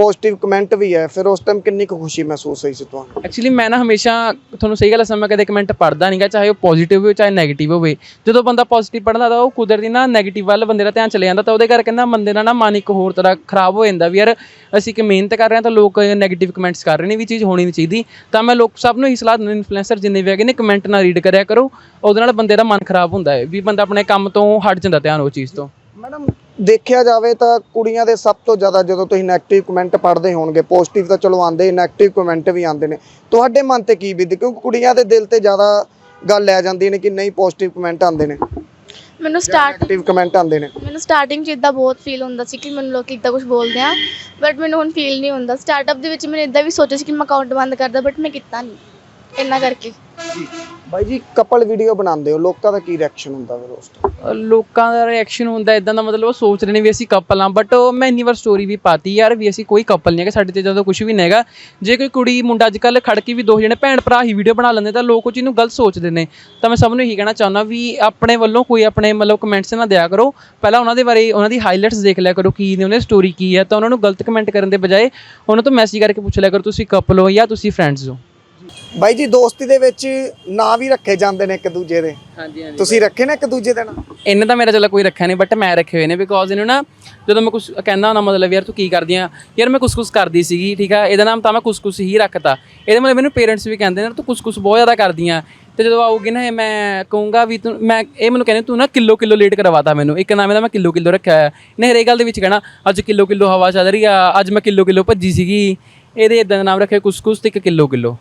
ਪੋਜ਼ਿਟਿਵ ਕਮੈਂਟ ਵੀ ਹੈ ਫਿਰ ਉਸ ਟਾਈਮ ਕਿੰਨੀ ਕੁ ਖੁਸ਼ੀ ਮਹਿਸੂਸ ਹੋਈ ਸੀ ਤੁਹਾਨੂੰ? ਐਕਚੁਅਲੀ ਮੈਂ ਨਾ ਹਮੇਸ਼ਾ ਤੁਹਾਨੂੰ ਸਹੀ ਗੱਲ ਮੈਂ ਕਦੇ ਕਮੈਂਟ ਪੜਦਾ ਨਹੀਂਗਾ ਚਾਹੇ ਉਹ ਪੋਜ਼ਿਟਿਵ ਹੋਵੇ ਚਾਹੇ ਨੈਗੇਟਿਵ ਹੋਵੇ। ਜਦੋਂ ਬੰਦਾ ਪੋਜ਼ਿਟਿਵ ਪੜਦਾ ਤਾਂ ਉਹ ਕੁਦਰਤੀ ਨਾ ਨੈਗੇਟਿਵ ਵੱਲ ਬੰਦੇ ਦਾ ਧਿਆਨ ਚਲੇ ਜਾਂਦਾ ਤਾਂ ਉਹਦੇ ਕਰਕੇ ਨਾ ਬੰਦੇ ਦਾ ਨਾ ਮਨ ਇੱਕ ਹੋਰ ਤਰ੍ਹਾਂ ਖਰਾਬ ਹੋ ਜਾਂਦਾ ਵੀ ਯਾਰ ਅਸੀਂ ਕਿ ਮਿਹਨਤ ਕਰ ਰਹੇ ਹਾਂ ਤਾਂ ਲੋਕ ਨੈਗੇਟਿਵ ਕਮੈਂਟਸ ਕਰ ਰਹੇ ਨੇ ਵੀ ਚੀਜ਼ ਹੋਣੀ ਨਹੀਂ ਚਾਹੀਦੀ। ਤਾਂ ਮੈਂ ਲੋਕ ਸਭ ਨੂੰ ਇਹੀ ਸਲਾਹ ਦਿੰਦਾ ਇਨਫਲੂਐਂਸਰ ਜਿੰਨੇ ਵੀ ਹੈਗੇ ਨੇ ਕਮੈਂਟ ਨਾ ਰੀਡ ਕਰਿਆ ਕਰੋ। ਉਹਦੇ ਨਾਲ ਬੰਦੇ ਦਾ ਮਨ ਖਰਾਬ ਹੁੰਦਾ ਹੈ ਵੀ ਬੰਦਾ ਆਪਣੇ ਕੰਮ ਤੋਂ ਹਟ ਜਾਂਦਾ ਧਿਆਨ ਉਹ ਚੀਜ਼ ਤੋਂ। ਮੈਡਮ ਦੇਖਿਆ ਜਾਵੇ ਤਾਂ ਕੁੜੀਆਂ ਦੇ ਸਭ ਤੋਂ ਜ਼ਿਆਦਾ ਜਦੋਂ ਤੁਸੀਂ 네ਗੇਟਿਵ ਕਮੈਂਟ ਪੜ੍ਹਦੇ ਹੋਣਗੇ ਪੋਜ਼ਿਟਿਵ ਤਾਂ ਚਲੋ ਆਉਂਦੇ 네ਗੇਟਿਵ ਕਮੈਂਟ ਵੀ ਆਉਂਦੇ ਨੇ। ਤੁਹਾਡੇ ਮਨ ਤੇ ਕੀ ਬੀਤਦੀ? ਕਿਉਂਕਿ ਕੁੜੀਆਂ ਦੇ ਦਿਲ ਤੇ ਜ਼ਿਆਦਾ ਗੱਲ ਲੈ ਜਾਂਦੀ ਨੇ ਕਿ ਨਹੀਂ ਪੋਜ਼ਿਟਿਵ ਕਮੈਂਟ ਆਉਂਦੇ ਨੇ। ਮੈਨੂੰ ਸਟਾਰਟਿੰਗ ਕਮੈਂਟ ਆਉਂਦੇ ਨੇ। ਮੈਨੂੰ ਸਟਾਰਟਿੰਗ 'ਚ ਇਦਾਂ ਬਹੁਤ ਫੀਲ ਹੁੰਦਾ ਸੀ ਕਿ ਮੈਨੂੰ ਲੋਕ ਇਦਾਂ ਕੁਝ ਬੋਲਦੇ ਆ ਬਟ ਮੈਨੂੰ ਹੁਣ ਫੀਲ ਨਹੀਂ ਹੁੰਦਾ। ਸਟਾਰਟਅਪ ਦੇ ਵਿੱਚ ਮੈਂ ਇਦਾਂ ਵੀ ਸੋਚਿਆ ਸੀ ਕਿ ਮੈਂ ਅਕਾਊਂਟ ਬੰਦ ਕਰਦਾ ਬਟ ਮੈਂ ਕੀਤਾ ਨਹੀਂ। ਇੰਨਾ ਕਰਕੇ। ਜੀ। ਬਾਈ ਜੀ ਕਪਲ ਵੀਡੀਓ ਬਣਾਉਂਦੇ ਹੋ, ਲੋਕਾਂ ਦਾ ਕੀ ਰਿਐਕਸ਼ਨ ਹੁੰਦਾ ਫਿਰ ਉਸ ਤੋਂ ਲੋਕਾਂ ਦਾ ਰਿਐਕਸ਼ਨ ਹੁੰਦਾ ਇਦਾਂ ਦਾ ਮਤਲਬ ਉਹ ਸੋਚ ਰਹੇ ਨੇ ਵੀ ਅਸੀਂ ਕਪਲ ਆ ਬਟ ਮੈਂ ਇੰਨੀ ਵਾਰ ਸਟੋਰੀ ਵੀ ਪਾਤੀ, ਯਾਰ ਵੀ ਅਸੀਂ ਕੋਈ ਕਪਲ ਨਹੀਂ ਹੈਗਾ, ਸਾਡੇ ਤੇ ਜਦੋਂ ਕੁਝ ਵੀ ਨਹੀਂ ਹੈਗਾ। ਜੇ ਕੋਈ ਕੁੜੀ, ਮੁੰਡਾ ਅੱਜ ਕੱਲ ਖੜ ਕੇ ਵੀ ਦੋ ਜਣੇ ਭੈਣ ਭਰਾ ਹੀ ਵੀਡੀਓ ਬਣਾ ਲੈਂਦੇ, ਤਾਂ ਲੋਕ ਉਹ ਚੀਜ਼ ਨੂੰ ਗਲਤ ਸੋਚਦੇ ਨੇ। ਤਾਂ ਮੈਂ ਸਭ ਨੂੰ ਇਹੀ ਕਹਿਣਾ ਚਾਹੁੰਦਾ ਵੀ ਆਪਣੇ ਵੱਲੋਂ ਕੋਈ ਆਪਣੇ ਮਤਲਬ ਕਮੈਂਟਸ ਨਾ ਦਿਆ ਕਰੋ। ਪਹਿਲਾਂ ਉਹਨਾਂ ਦੇ ਬਾਰੇ, ਉਹਨਾਂ ਦੀ ਹਾਈਲਾਈਟਸ ਦੇਖ ਲਿਆ ਕਰੋ, ਕੀ ਨੇ, ਉਹਨਾਂ ਸਟੋਰੀ ਕੀ ਹੈ, ਤਾਂ ਉਹਨਾਂ ਨੂੰ ਗਲਤ ਕਮੈਂਟ ਕਰਨ ਦੇ ਬਜਾਏ ਉਹਨਾਂ ਤੋਂ ਮੈਸੇਜ ਕਰਕੇ ਪੁੱਛ ਲਿਆ ਕਰੋ, ਤੁਸੀਂ ਕਪਲ ਹੋ ਜਾਂ ਤੁਸੀਂ ਫਰੈਂਡਸ ਹੋ। ਬਾਈ ਜੀ ਦੋਸਤੀ ਦੇ ਵਿੱਚ ਨਾਂ ਵੀ ਰੱਖੇ ਜਾਂਦੇ ਨੇ ਇੱਕ ਦੂਜੇ ਦੇ। ਹਾਂਜੀ ਹਾਂਜੀ। ਤੁਸੀਂ ਰੱਖੇ ਨੇ ਇੱਕ ਦੂਜੇ ਦੇ ਨਾਂ ਇਹਨੇ ਤਾਂ ਮੇਰਾ ਚਲੋ ਕੋਈ ਰੱਖਿਆ ਨਹੀਂ ਬਟ ਮੈਂ ਰੱਖੇ ਹੋਏ ਨੇ ਬਿਕੋਜ਼ ਇਹਨੂੰ ਨਾ ਜਦੋਂ ਮੈਂ ਕੁਝ ਕਹਿੰਦਾ ਹੁੰਦਾ ਮਤਲਬ ਯਾਰ ਤੂੰ ਕੀ ਕਰਦੀ ਆ? ਯਾਰ ਮੈਂ ਕੁਛ ਕੁਛ ਕਰਦੀ ਸੀਗੀ ਠੀਕ ਆ? ਇਹਦਾ ਨਾਮ ਤਾਂ ਮੈਂ ਕੁਛ ਕੁਛ ਹੀ ਰੱਖਤਾ। ਇਹਦੇ ਮਤਲਬ ਮੈਨੂੰ ਪੇਰੈਂਟਸ ਵੀ ਕਹਿੰਦੇ ਨੇ ਤੂੰ ਕੁਛ ਕੁਛ ਬਹੁਤ ਜ਼ਿਆਦਾ ਕਰਦੀ ਆ। ਤੇ ਜਦੋਂ ਆਊਗੀ ਨਾ ਇਹ ਮੈਂ ਕਹੂੰਗਾ ਵੀ ਤੂੰ ਮੈਂ ਇਹ ਮੈਨੂੰ ਕਹਿੰਦੇ ਤੂੰ ਨਾ ਕਿਲੋ ਕਿਲੋ ਲੇਟ ਕਰਵਾਤਾ ਮੈਨੂੰ। ਇੱਕ ਨਾਮ ਇਹਦਾ ਮੈਂ ਕਿਲੋ ਕਿਲੋ ਰੱਖਿਆ ਹੋਇਆ। ਇਹਨੇ ਹਰੇਕ ਗੱਲ ਦੇ ਵਿੱਚ ਕਹਿਣਾ ਅੱਜ ਕਿਲੋ ਕਿਲੋ ਹਵਾ ਚੱਲ ਰਹੀ ਆ ਅੱਜ ਮੈਂ ਕਿਲੋ ਕਿਲੋ ਭੱਜੀ ਸੀਗੀ। ਇਹਦੇ ਇਦਾਂ ਦਾ ਨਾਮ ਰੱਖਿਆ ਕੁਛ ਕੁਛ ਤੇ ਇੱਕ ਕਿਲੋ ਕਿਲੋ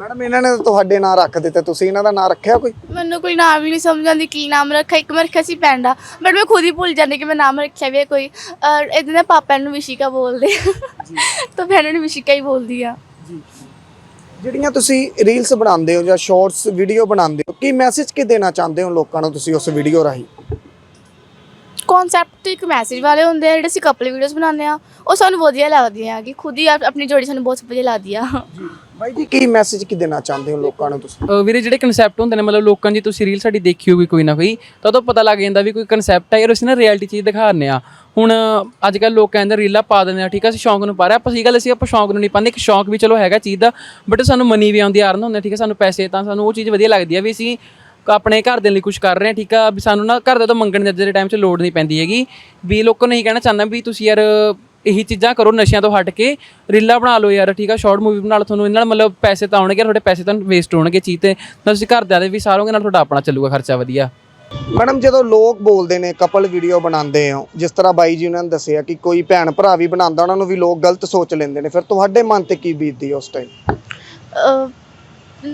ਮੈਡਮ ਇਹਨਾਂ ਨੇ ਤੁਹਾਡੇ ਨਾਂ ਰੱਖ ਦਿੱਤੇ ਤੁਸੀਂ ਇਹਨਾਂ ਦਾ ਨਾਂ ਰੱਖਿਆ ਕੋਈ? ਮੈਨੂੰ ਕੋਈ ਨਾਮ ਹੀ ਨਹੀਂ ਸਮਝ ਆਉਂਦੀ ਕੀ ਨਾਮ ਰੱਖਿਆ? ਇੱਕ ਮੈਂ ਰੱਖਿਆ ਸੀ ਪੈਂਡਾ ਬਟ ਮੈਂ ਖੁਦ ਹੀ ਭੁੱਲ ਜਾਂਦੀ ਕਿ ਮੈਂ ਨਾਮ ਰੱਖਿਆ ਵੀ ਹੈ ਕੋਈ। ਇਹਦੇ ਨਾਲ ਪਾਪਾ ਨੂੰ ਵਿਸ਼ਿਕਾ ਬੋਲਦੇ ਆ। ਤਾਂ ਭੈਣ ਨੂੰ ਵਿਸ਼ਿਕਾ ਹੀ ਬੋਲਦੀ ਆ। ਜਿਹੜੀਆਂ ਤੁਸੀਂ ਰੀਲਸ ਬਣਾਉਂਦੇ ਹੋ ਜਾਂ ਸ਼ਾਰਟਸ ਵੀਡੀਓ ਬਣਾਉਂਦੇ ਹੋ ਕੀ ਮੈਸੇਜ ਕੀ ਦੇਣਾ ਚਾਹੁੰਦੇ ਹੋ ਲੋਕਾਂ ਨੂੰ ਤੁਸੀਂ ਉਸ ਵੀਡੀਓ ਰਾਹੀਂ? ਕਨਸੈਪਟ ਇੱਕ ਮੈਸੇਜ ਵਾਲੇ ਹੁੰਦੇ ਆ ਜਿਹੜੇ ਅਸੀਂ ਕਪਲ ਵੀਡੀਓਜ਼ ਬਣਾਉਂਦੇ ਆ ਉਹ ਸਾਨੂੰ ਵਧੀਆ ਲੱਗਦੀਆਂ ਆ ਕਿ ਖੁਦ ਹੀ ਆਪ- ਆਪਣੀ ਜੋੜੀ ਸਾਨੂੰ ਬਹੁਤ ਵਧੀਆ ਲੱਗਦੀ ਆ। ਬਾਈ ਜੀ ਕੀ ਮੈਸੇਜ ਕੀ ਦੇਣਾ ਚਾਹੁੰਦੇ ਹੋ ਲੋਕਾਂ ਨੂੰ ਤੁਸੀਂ? ਅਹ ਵੀਰੇ ਜਿਹੜੇ ਕਨਸੈਪਟ ਹੁੰਦੇ ਨੇ ਮਤਲਬ ਲੋਕਾਂ ਦੀ ਤੁਸੀਂ ਰੀਲ ਸਾਡੀ ਦੇਖੀ ਹੋਗੀ ਕੋਈ ਨਾ ਕੋਈ ਤਾਂ ਉਦੋਂ ਪਤਾ ਲੱਗ ਜਾਂਦਾ ਵੀ ਕੋਈ ਕਨਸੈਪਟ ਹੈ ਯਾਰ ਅਸੀਂ ਨਾ ਰਿਐਲਿਟੀ ਚੀਜ਼ ਦਿਖਾਉਂਦੇ ਆ। ਹੁਣ ਅੱਜ ਕੱਲ ਲੋਕ ਕਹਿੰਦੇ ਰੀਲਾਂ ਪਾ ਦਿੰਦੇ ਆ ਠੀਕ ਆ ਅਸੀਂ ਸ਼ੌਂਕ ਨੂੰ ਪਾ ਰਹੇ ਆ। ਆਪਾਂ ਸਹੀ ਗੱਲ ਅਸੀਂ ਆਪਾਂ ਸ਼ੌਂਕ ਨੂੰ ਨਹੀਂ ਪਾਉਂਦੇ ਇੱਕ ਸ਼ੌਂਕ ਵੀ ਚਲੋ ਹੈਗਾ ਚੀਜ਼ ਦਾ ਬਟ ਸਾਨੂੰ ਮਨੀ ਵੀ ਆਉਂਦੀ ਆਰਨ ਹੁੰਦਾ ਠੀਕ ਆ ਸਾਨੂੰ ਪੈਸੇ ਤਾਂ ਸਾਨੂੰ ਉਹ ਚੀਜ਼ ਵਧੀਆ ਲੱਗਦੀ ਆ ਵੀ ਅਸੀਂ ਆਪਣੇ ਘਰ ਦੇ ਲਈ ਕੁਝ ਕਰ ਰਹੇ ਆ ਠੀਕ ਆ? ਵੀ ਸਾਨੂੰ ਨਾ ਘਰ ਦੇ ਤੋਂ ਮੰਗਣ ਦੇ ਅੱਜ ਦੇ ਟਾਈਮ 'ਚ ਲੋੜ ਨਹੀਂ ਪੈਂਦੀ ਹੈਗੀ। ਵੀ ਲੋਕਾਂ ਨੂੰ ਇਹੀ ਕਹਿਣਾ ਚਾਹੁੰਦਾ ਵੀ ਤੁਸੀਂ ਯਾਰ ਇਹੀ ਚੀਜ਼ਾਂ ਕਰੋ ਨਸ਼ਿਆਂ ਤੋਂ ਹਟ ਕੇ ਰੀਲਾਂ ਬਣਾ ਲਓ ਯਾਰ ਠੀਕ ਆ? ਸ਼ਾਰਟ ਮੂਵੀ ਬਣਾ ਲਓ ਤੁਹਾਨੂੰ ਇਹਨਾਂ ਨਾਲ ਮਤਲਬ ਪੈਸੇ ਤਾਂ ਆਉਣਗੇ ਤੁਹਾਡੇ ਪੈਸੇ ਤਾਂ ਵੇਸਟ ਹੋਣਗੇ ਚੀਜ਼ ਤੇ। ਤਾਂ ਤੁਸੀਂ ਘਰਦਿਆਂ ਦੇ ਵੀ ਸਾਰੋਗੇ ਨਾਲ ਤੁਹਾਡਾ ਆਪਣਾ ਚੱਲੂਗਾ ਖਰਚਾ ਵਧੀਆ। ਮੈਡਮ ਜਦੋਂ ਲੋਕ ਬੋਲਦੇ ਨੇ ਕਪਲ ਵੀਡੀਓ ਬਣਾਉਂਦੇ ਹੋ ਜਿਸ ਤਰ੍ਹਾਂ ਬਾਈ ਜੀ ਉਹਨਾਂ ਨੇ ਦੱਸਿਆ ਕਿ ਕੋਈ ਭੈਣ ਭਰਾ ਵੀ ਬਣਾਉਂਦਾ ਉਹਨਾਂ ਨੂੰ ਵੀ ਲੋਕ ਗਲਤ ਸੋਚ ਲੈਂਦੇ ਨੇ ਫਿਰ ਤੁਹਾਡੇ ਮਨ ਤੇ ਕੀ ਬੀਤਦੀ ਉਸ ਟਾਈਮ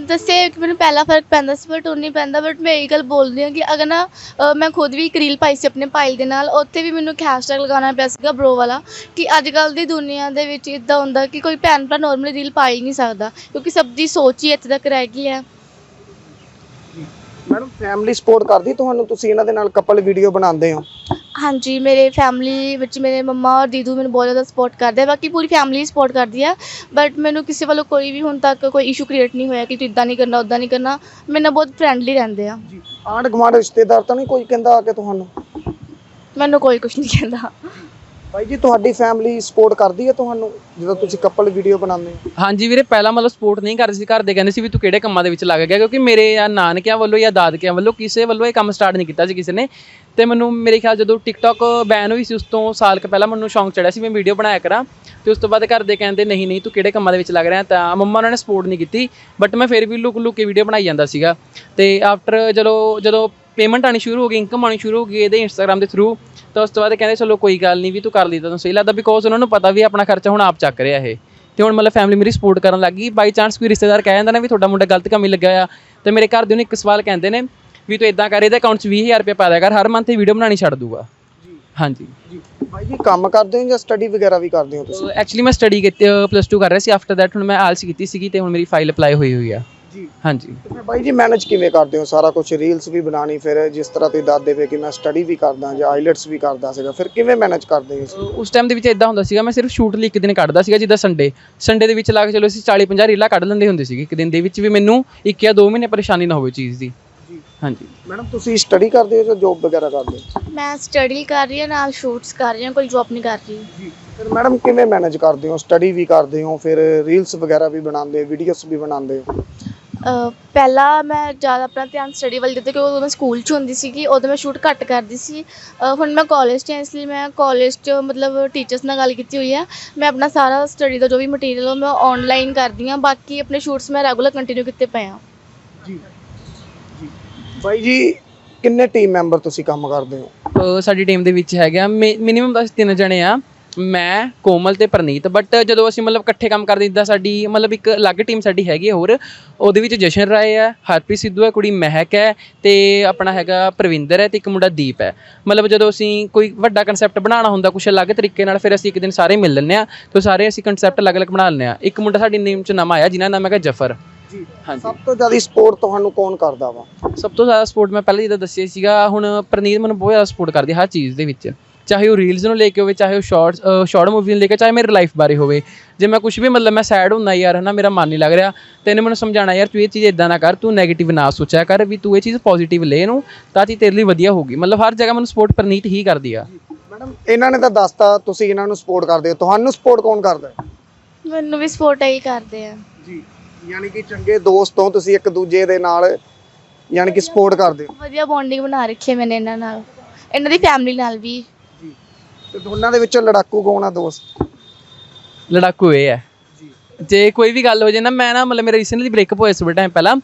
ਦੱਸੇ ਕਿ ਮੈਨੂੰ ਪਹਿਲਾ ਫ਼ਰਕ ਪੈਂਦਾ ਸੀ ਬਟ ਹੁਣ ਨਹੀਂ ਪੈਂਦਾ ਬਟ ਮੈਂ ਇਹ ਗੱਲ ਬੋਲਦੀ ਹਾਂ ਕਿ ਅਗਰ ਨਾ, ਅਹ ਮੈਂ ਖੁਦ ਵੀ ਇੱਕ ਰੀਲ ਪਾਈ ਸੀ ਆਪਣੇ ਭਾਈ ਦੇ ਨਾਲ, ਉੱਥੇ ਵੀ ਮੈਨੂੰ ਇੱਕ ਹੈਸ਼ਟੈਗ ਲਗਾਉਣਾ ਪਿਆ ਸੀਗਾ ਬ੍ਰੋ ਵਾਲਾ, ਕਿ ਅੱਜ ਕੱਲ ਦੀ ਦੁਨੀਆ ਦੇ ਵਿੱਚ ਇਦਾਂ ਹੁੰਦਾ ਕਿ ਕੋਈ ਭੈਣ ਭਰਾ ਨਾਰਮਲੀ ਰੀਲ ਪਾ ਹੀ ਨਹੀਂ ਸਕਦਾ, ਕਿਉਂਕਿ ਸਭ ਦੀ ਸੋਚ ਹੀ ਇੱਥੇ ਤੱਕ ਰਹਿ ਗਈ ਹੈ। ਮੈਡਮ ਫੈਮਿਲੀ ਸਪੋਰਟ ਕਰਦੀ ਤੁਹਾਨੂੰ ਤੁਸੀਂ ਇਹਨਾਂ ਦੇ ਨਾਲ ਕਪਲ ਵੀਡੀਓ ਬਣਾਉਂਦੇ ਹੋ? ਹਾਂਜੀ ਮੇਰੇ ਫੈਮਿਲੀ ਵਿੱਚ ਮੇਰੇ ਮੰਮਾ ਔਰ ਦੀਦੂ ਮੈਨੂੰ ਬਹੁਤ ਜ਼ਿਆਦਾ ਸਪੋਰਟ ਕਰਦੇ ਆ ਬਾਕੀ ਪੂਰੀ ਫੈਮਿਲੀ ਸਪੋਰਟ ਕਰਦੀ ਆ। ਬਟ ਮੈਨੂੰ ਕਿਸੇ ਵੱਲੋਂ ਕੋਈ ਵੀ ਹੁਣ ਤੱਕ ਕੋਈ ਇਸ਼ੂ ਕ੍ਰੀਏਟ ਨਹੀਂ ਹੋਇਆ ਕਿ ਤੂੰ ਇਦਾਂ ਨਹੀਂ ਕਰਨਾ ਉਦਾਂ ਨਹੀਂ ਕਰਨਾ। ਮੇਰੇ ਨਾਲ ਬਹੁਤ ਫਰੈਂਡਲੀ ਰਹਿੰਦੇ ਆ। ਜੀ ਆਂਢ ਗੁਆਂਢ ਰਿਸ਼ਤੇਦਾਰ ਤਾਂ ਨਹੀਂ ਕੋਈ ਕਹਿੰਦਾ ਆ ਕੇ ਤੁਹਾਨੂੰ? ਮੈਨੂੰ ਕੋਈ ਕੁਝ ਨਹੀਂ ਕਹਿੰਦਾ। ਬਾਈ ਜੀ, ਤੁਹਾਡੀ ਫੈਮਿਲੀ ਸਪੋਰਟ ਕਰਦੀ ਹੈ ਤੁਹਾਨੂੰ, ਜਦੋਂ ਤੁਸੀਂ ਕਪਲ ਵੀਡੀਓ ਬਣਾਉਂਦੇ ਹੋ? ਹਾਂਜੀ ਵੀਰੇ, ਪਹਿਲਾਂ ਮਤਲਬ ਸਪੋਰਟ ਨਹੀਂ ਕਰਦੇ ਸੀ ਘਰ ਦੇ, ਕਹਿੰਦੇ ਸੀ ਵੀ ਤੂੰ ਕਿਹੜੇ ਕੰਮਾਂ ਦੇ ਵਿੱਚ ਲੱਗ ਗਿਆ, ਕਿਉਂਕਿ ਮੇਰੇ ਜਾਂ ਨਾਨਕਿਆਂ ਵੱਲੋਂ ਜਾਂ ਦਾਦਕਿਆਂ ਵੱਲੋਂ ਕਿਸੇ ਵੱਲੋਂ ਇਹ ਕੰਮ ਸਟਾਰਟ ਨਹੀਂ ਕੀਤਾ ਸੀ ਕਿਸੇ ਨੇ। ਤੇ ਮੈਨੂੰ, ਮੇਰੇ ਖਿਆਲ ਜਦੋਂ ਟਿਕਟੌਕ ਬੈਨ ਹੋਈ ਸੀ, ਉਸ ਤੋਂ ਸਾਲ ਕੁ ਪਹਿਲਾਂ ਮੈਨੂੰ ਸ਼ੌਂਕ ਚੜਿਆ ਸੀ ਮੈਂ ਵੀਡੀਓ ਬਣਾਇਆ ਕਰਾਂ। ਤੇ ਉਸ ਤੋਂ ਬਾਅਦ ਘਰ ਦੇ ਕਹਿੰਦੇ, ਨਹੀਂ ਨਹੀਂ, ਤੂੰ ਕਿਹੜੇ ਕੰਮਾਂ ਦੇ ਵਿੱਚ ਲੱਗ ਰਿਹਾ? ਤਾਂ ਮੰਮਾ ਉਹਨਾਂ ਨੇ ਸਪੋਰਟ ਨਹੀਂ ਕੀਤੀ ਬਟ ਮੈਂ ਫਿਰ ਵੀ ਲੁਕ ਲੁਕ ਕੇ ਵੀਡੀਓ ਬਣਾਈ ਜਾਂਦਾ ਸੀਗਾ। ਤੇ ਆਫਟਰ ਜਦੋਂ ਜਦੋਂ ਪੇਮੈਂਟ ਆਣੀ ਸ਼ੁਰੂ ਹੋ ਗਈ ਇਨਕਮ ਆਣੀ ਸ਼ੁਰੂ ਹੋ ਗਈ, ਇਹਦੇ ਇੰਸਟਾਗ੍ਰam ਦੇ ਥਰੂ ਤਾਂ ਉਸ ਤੋਂ ਬਾਅਦ ਕਹਿੰਦੇ ਚਲੋ ਕੋਈ ਗੱਲ ਨਹੀਂ ਵੀ ਤੂੰ ਕਰ ਲਈ ਤਾਂ ਸਹੀ ਲੱਗਦਾ ਬਿਕੋਜ਼ ਉਹਨਾਂ ਨੂੰ ਪਤਾ ਵੀ ਆਪਣਾ ਖਰਚਾ ਹੁਣ ਆਪ ਚੱਕ ਰਿਹਾ ਇਹ। ਤੇ ਹੁਣ ਮਤਲਬ ਫੈਮਿਲੀ ਮੇਰੀ ਸਪੋਰਟ ਕਰਨ ਲੱਗ ਗਈ। ਬਾਈ ਚਾਂਸ ਕੋਈ ਰਿਸ਼ਤੇਦਾਰ ਕਹਿ ਜਾਂਦਾ ਨਾ ਵੀ ਤੁਹਾਡਾ ਮੁੰਡਾ ਗਲਤ ਕੰਮ ਹੀ ਲੱਗਿਆ ਆ ਤੇ ਮੇਰੇ ਘਰ ਦੇ ਉਹਨੂੰ ਇੱਕ ਸਵਾਲ ਕਹਿੰਦੇ ਨੇ ਵੀ ਤੂੰ ਇਦਾਂ ਕਰ ਇਹਦੇ ਅਕਾਊਂਟ 'ਚ 20000 ਰੁਪਏ ਪਾ ਦਿਆ ਕਰ ਹਰ ਮੰਥ ਇਹ ਵੀਡੀਓ ਬਣਾਉਣੀ ਛੱਡ ਦੂਗਾ। ਹਾਂਜੀ। ਜੀ। ਬਾਈ ਜੀ ਕੰਮ ਕਰਦੇ ਹੋ ਜਾਂ ਸਟੱਡੀ ਵਗੈਰਾ ਵੀ ਕਰਦੇ ਹੋ ਤੁਸੀਂ? ਐਕਚੁਅਲੀ ਮੈਂ ਸਟੱਡੀ ਕੀਤੀ ਪਲੱਸ 2 ਕਰ ਰਿਹਾ ਸੀ। ਆਫਟਰ ਦੈਟ ਹੁਣ ਮੈਂ ਆਲਸ ਕੀਤੀ ਸੀਗੀ ਤੇ ਹੁਣ ਮੇਰੀ ਫਾਈਲ ਅਪਲਾਈ ਹੋਈ ਹੋਈ ਆ। ਜੀ। ਹਾਂਜੀ। ਤੇ ਫਿਰ ਬਾਈ ਜੀ ਮੈਨੇਜ ਕਿਵੇਂ ਕਰਦੇ ਹੋ? ਸਾਰਾ ਕੁਝ ਰੀਲਸ ਵੀ ਬਣਾਣੀ ਫਿਰ ਜਿਸ ਤਰ੍ਹਾਂ ਤੁਸੀਂ ਦੱਸਦੇ ਪਏ ਕਿ ਮੈਂ ਸਟੱਡੀ ਵੀ ਕਰਦਾ ਜਾਂ ਆਈਲੈਟਸ ਵੀ ਕਰਦਾ ਸੀਗਾ ਫਿਰ ਕਿਵੇਂ ਮੈਨੇਜ ਕਰਦੇ ਹੋ ਉਸ ਟਾਈਮ ਦੇ ਵਿੱਚ ਇਦਾਂ ਹੁੰਦਾ ਸੀਗਾ ਮੈਂ ਸਿਰਫ ਸ਼ੂਟ ਲਈ ਇੱਕ ਦਿਨ ਕੱਢਦਾ ਸੀਗਾ ਜਿੱਦਾਂ ਸੰਡੇ ਸੰਡੇ ਦੇ ਵਿੱਚ ਲਾ ਕੇ ਚਲੋ ਅਸੀਂ 40 50 ਰੀਲਾਂ ਕੱਢ ਲੈਂਦੇ ਹੁੰਦੇ ਸੀਗੇ ਇੱਕ ਦਿਨ ਦੇ ਵਿੱਚ ਵੀ ਮੈਨੂੰ ਇੱਕ ਜਾਂ ਦੋ ਮਹੀਨੇ ਪਰੇਸ਼ਾਨੀ ਨਾ ਹੋਵੇ ਚੀਜ਼ ਦੀ। ਜੀ। ਹਾਂਜੀ। ਮੈਡਮ ਤੁਸੀਂ ਸਟੱਡੀ ਕਰਦੇ ਹੋ ਜਾਂ ਜੌਬ ਵਗੈਰਾ ਕਰਦੇ ਹੋ? ਮੈਂ ਸਟੱਡੀ ਕਰ ਰਹੀ ਹਾਂ ਨਾਲ ਸ਼ੂਟਸ ਕਰ ਰਹੀ ਹਾਂ ਕੋਈ ਜੌਬ ਨਹੀਂ ਕਰ ਰਹੀ। ਜੀ। ਫਿਰ ਮੈਡਮ ਕਿਵੇਂ ਮੈਨੇਜ ਕਰਦੇ ਹੋ? ਸਟੱਡੀ ਵੀ ਕਰਦੇ ਹੋ ਫਿਰ ਰੀਲਸ ਵਗੈਰਾ ਵੀ ਬਣਾਉਂਦੇ ਵੀਡੀਓਜ਼ ਵੀ ਬਣਾਉਂਦੇ ਹੋ? ਪਹਿਲਾਂ ਮੈਂ ਜ਼ਿਆਦਾ ਆਪਣਾ ਧਿਆਨ ਸਟੱਡੀ ਵੱਲ ਦਿੱਤਾ ਕਿਉਂਕਿ ਉਦੋਂ ਮੈਂ ਸਕੂਲ 'ਚ ਹੁੰਦੀ ਸੀਗੀ ਉਦੋਂ ਮੈਂ ਸ਼ੂਟ ਘੱਟ ਕਰਦੀ ਸੀ। ਹੁਣ ਮੈਂ ਕਾਲਜ 'ਚ ਹਾਂ ਇਸ ਲਈ ਮੈਂ ਕਾਲਜ 'ਚ ਮਤਲਬ ਟੀਚਰਸ ਨਾਲ ਗੱਲ ਕੀਤੀ ਹੋਈ ਹੈ ਮੈਂ ਆਪਣਾ ਸਾਰਾ ਸਟੱਡੀ ਦਾ ਜੋ ਵੀ ਮਟੀਰੀਅਲ ਉਹ ਮੈਂ ਆਨਲਾਈਨ ਕਰਦੀ ਹਾਂ ਬਾਕੀ ਆਪਣੇ ਸ਼ੂਟਸ ਮੈਂ ਰੈਗੂਲਰ ਕੰਟੀਨਿਊ ਕੀਤੇ ਪਏ ਜੀ। ਜੀ। ਬਾਈ ਜੀ ਕਿੰਨੇ ਟੀਮ ਮੈਂਬਰ ਤੁਸੀਂ ਕੰਮ ਕਰਦੇ ਹੋ? ਸਾਡੀ ਟੀਮ ਦੇ ਵਿੱਚ ਹੈਗੇ ਆ ਮਿਨੀਮਮ ਬਸ ਤਿੰਨ ਜਣੇ ਆ। ਮੈਂ ਕੋਮਲ ਤੇ ਪ੍ਰਨੀਤ ਬਟ ਜਦੋਂ ਅਸੀਂ ਮਤਲਬ ਇਕੱਠੇ ਕੰਮ ਕਰਦੇ ਇਦਾਂ ਸਾਡੀ ਮਤਲਬ ਇੱਕ ਅਲੱਗ ਟੀਮ ਸਾਡੀ ਹੈਗੀ ਹੈ ਹੋਰ ਉਹਦੇ ਵਿੱਚ ਜਸ਼ਨ ਰਾਏ ਹੈ ਹਰਪ੍ਰੀਤ ਸਿੱਧੂ ਹੈ ਕੁੜੀ ਮਹਿਕ ਹੈ ਤੇ ਆਪਣਾ ਹੈਗਾ ਪ੍ਰਵਿੰਦਰ ਹੈ ਤੇ ਇੱਕ ਮੁੰਡਾ ਦੀਪ ਹੈ ਮਤਲਬ ਜਦੋਂ ਅਸੀਂ ਕੋਈ ਵੱਡਾ ਕਨਸੈਪਟ ਬਣਾਉਣਾ ਹੁੰਦਾ ਕੁਝ ਅਲੱਗ ਤਰੀਕੇ ਨਾਲ ਫਿਰ ਅਸੀਂ ਇੱਕ ਦਿਨ ਸਾਰੇ ਮਿਲ ਲੈਂਦੇ ਆ ਤੇ ਸਾਰੇ ਅਸੀਂ ਕਨਸੈਪਟ ਅਲੱਗ-ਅਲੱਗ ਬਣਾ ਲੈਂਦੇ ਆ। ਇੱਕ ਮੁੰਡਾ ਸਾਡੀ ਟੀਮ 'ਚ ਨਵਾਂ ਆਇਆ ਜਿਨ੍ਹਾਂ ਦਾ ਨਾਮ ਹੈਗਾ ਜਫਰ। ਜੀ ਹਾਂਜੀ। ਸਭ ਤੋਂ ਜ਼ਿਆਦਾ ਸਪੋਰਟ ਤੁਹਾਨੂੰ ਕੌਣ ਕਰਦਾ ਵਾ? ਸਭ ਤੋਂ ਜ਼ਿਆਦਾ ਸਪੋਰਟ ਮੈਂ ਪਹਿਲਾਂ ਜਿੱਦਾਂ ਦੱਸਿਆ ਸੀਗਾ ਹੁਣ ਪ੍ਰਨੀਤ ਮੈਨੂੰ ਬਹੁਤ ਜ਼ਿਆਦਾ ਸਪੋਰਟ ਕਰਦੀ ਹਰ ਚੀਜ਼ ਦੇ ਵਿੱਚ। ਚਾਹੇ ਉਹ ਰੀਲਸ ਨੂੰ ਲੈ ਕੇ ਹੋਵੇ ਚਾਹੇ ਉਹ ਸ਼ਾਰਟਸ ਸ਼ਾਰਟ ਮੂਵੀ ਨੂੰ ਲੈ ਕੇ ਚਾਹੇ ਮੇਰੀ ਲਾਈਫ ਬਾਰੇ ਹੋਵੇ। ਜੇ ਮੈਂ ਕੁਝ ਵੀ ਮਤਲਬ ਮੈਂ ਸੈਡ ਹੁੰਦਾ ਯਾਰ ਹਨਾ ਮੇਰਾ ਮਨ ਨਹੀਂ ਲੱਗ ਰਿਹਾ ਤੇ ਇਹਨੇ ਮੈਨੂੰ ਸਮਝਾਣਾ ਯਾਰ ਤੂੰ ਇਹ ਚੀਜ਼ ਇਦਾਂ ਨਾ ਕਰ ਤੂੰ 네ਗੇਟਿਵ ਨਾ ਸੋਚਿਆ ਕਰ ਵੀ ਤੂੰ ਇਹ ਚੀਜ਼ ਪੋਜ਼ਿਟਿਵ ਲੈ ਇਹਨੂੰ ਤਾਂ ਚੀਜ਼ ਤੇਰੇ ਲਈ ਵਧੀਆ ਹੋਊਗੀ। ਮਤਲਬ ਹਰ ਜਗ੍ਹਾ ਮੈਨੂੰ ਸਪੋਰਟ ਪ੍ਰਨੀਤ ਹੀ ਕਰਦੀ ਆ। ਮੈਡਮ ਇਹਨਾਂ ਨੇ ਤਾਂ ਦੱਸਤਾ ਤੁਸੀਂ ਇਹਨਾਂ ਨੂੰ ਸਪੋਰਟ ਕਰਦੇ ਹੋ। ਤੁਹਾਨੂੰ ਸਪੋਰਟ ਕੌਣ ਕਰਦਾ ਹੈ? ਮੈਨੂੰ ਵੀ ਸਪੋਰਟ ਹੀ ਕਰਦੇ ਆ। ਜੀ ਯਾਨੀ ਕਿ ਚੰਗੇ ਦੋਸਤ ਹੋ ਤੁਸੀਂ ਇੱਕ ਦੂਜੇ ਦੇ ਨਾਲ ਯਾਨੀ ਕਿ ਸਪੋਰਟ ਕਰਦੇ ਹੋ। ਵਧੀਆ ਬੌਂਡਿੰਗ ਬਣਾ ਰੱਖੀ ਹੈ ਮੈंने ਇਹਨਾਂ ਨਾਲ। ਇਹਨਾਂ ਦੀ ਫੈਮਿਲੀ ਨਾਲ ਵੀ। ਤੇ ਦੋਨਾਂ ਦੇ ਵਿੱਚੋਂ ਲੜਾਕੂ ਕੌਣ ਆ ਦੋਸਤ? ਲੜਾਕੂ ਇਹ ਹੈ। ਜੀ। ਕੋਈ ਵੀ ਗੱਲ ਹੋ ਜੇ ਨਾ ਮੈਂ ਨਾ ਮਤਲਬ ਮੇਰਾ ਰੀਸੈਂਟਲੀ ਬ੍ਰੇਕਅਪ ਹੋਇਆ ਸੀ ਥੋੜ੍ਹੇ ਟਾਈਮ ਪਹਿਲਾਂ।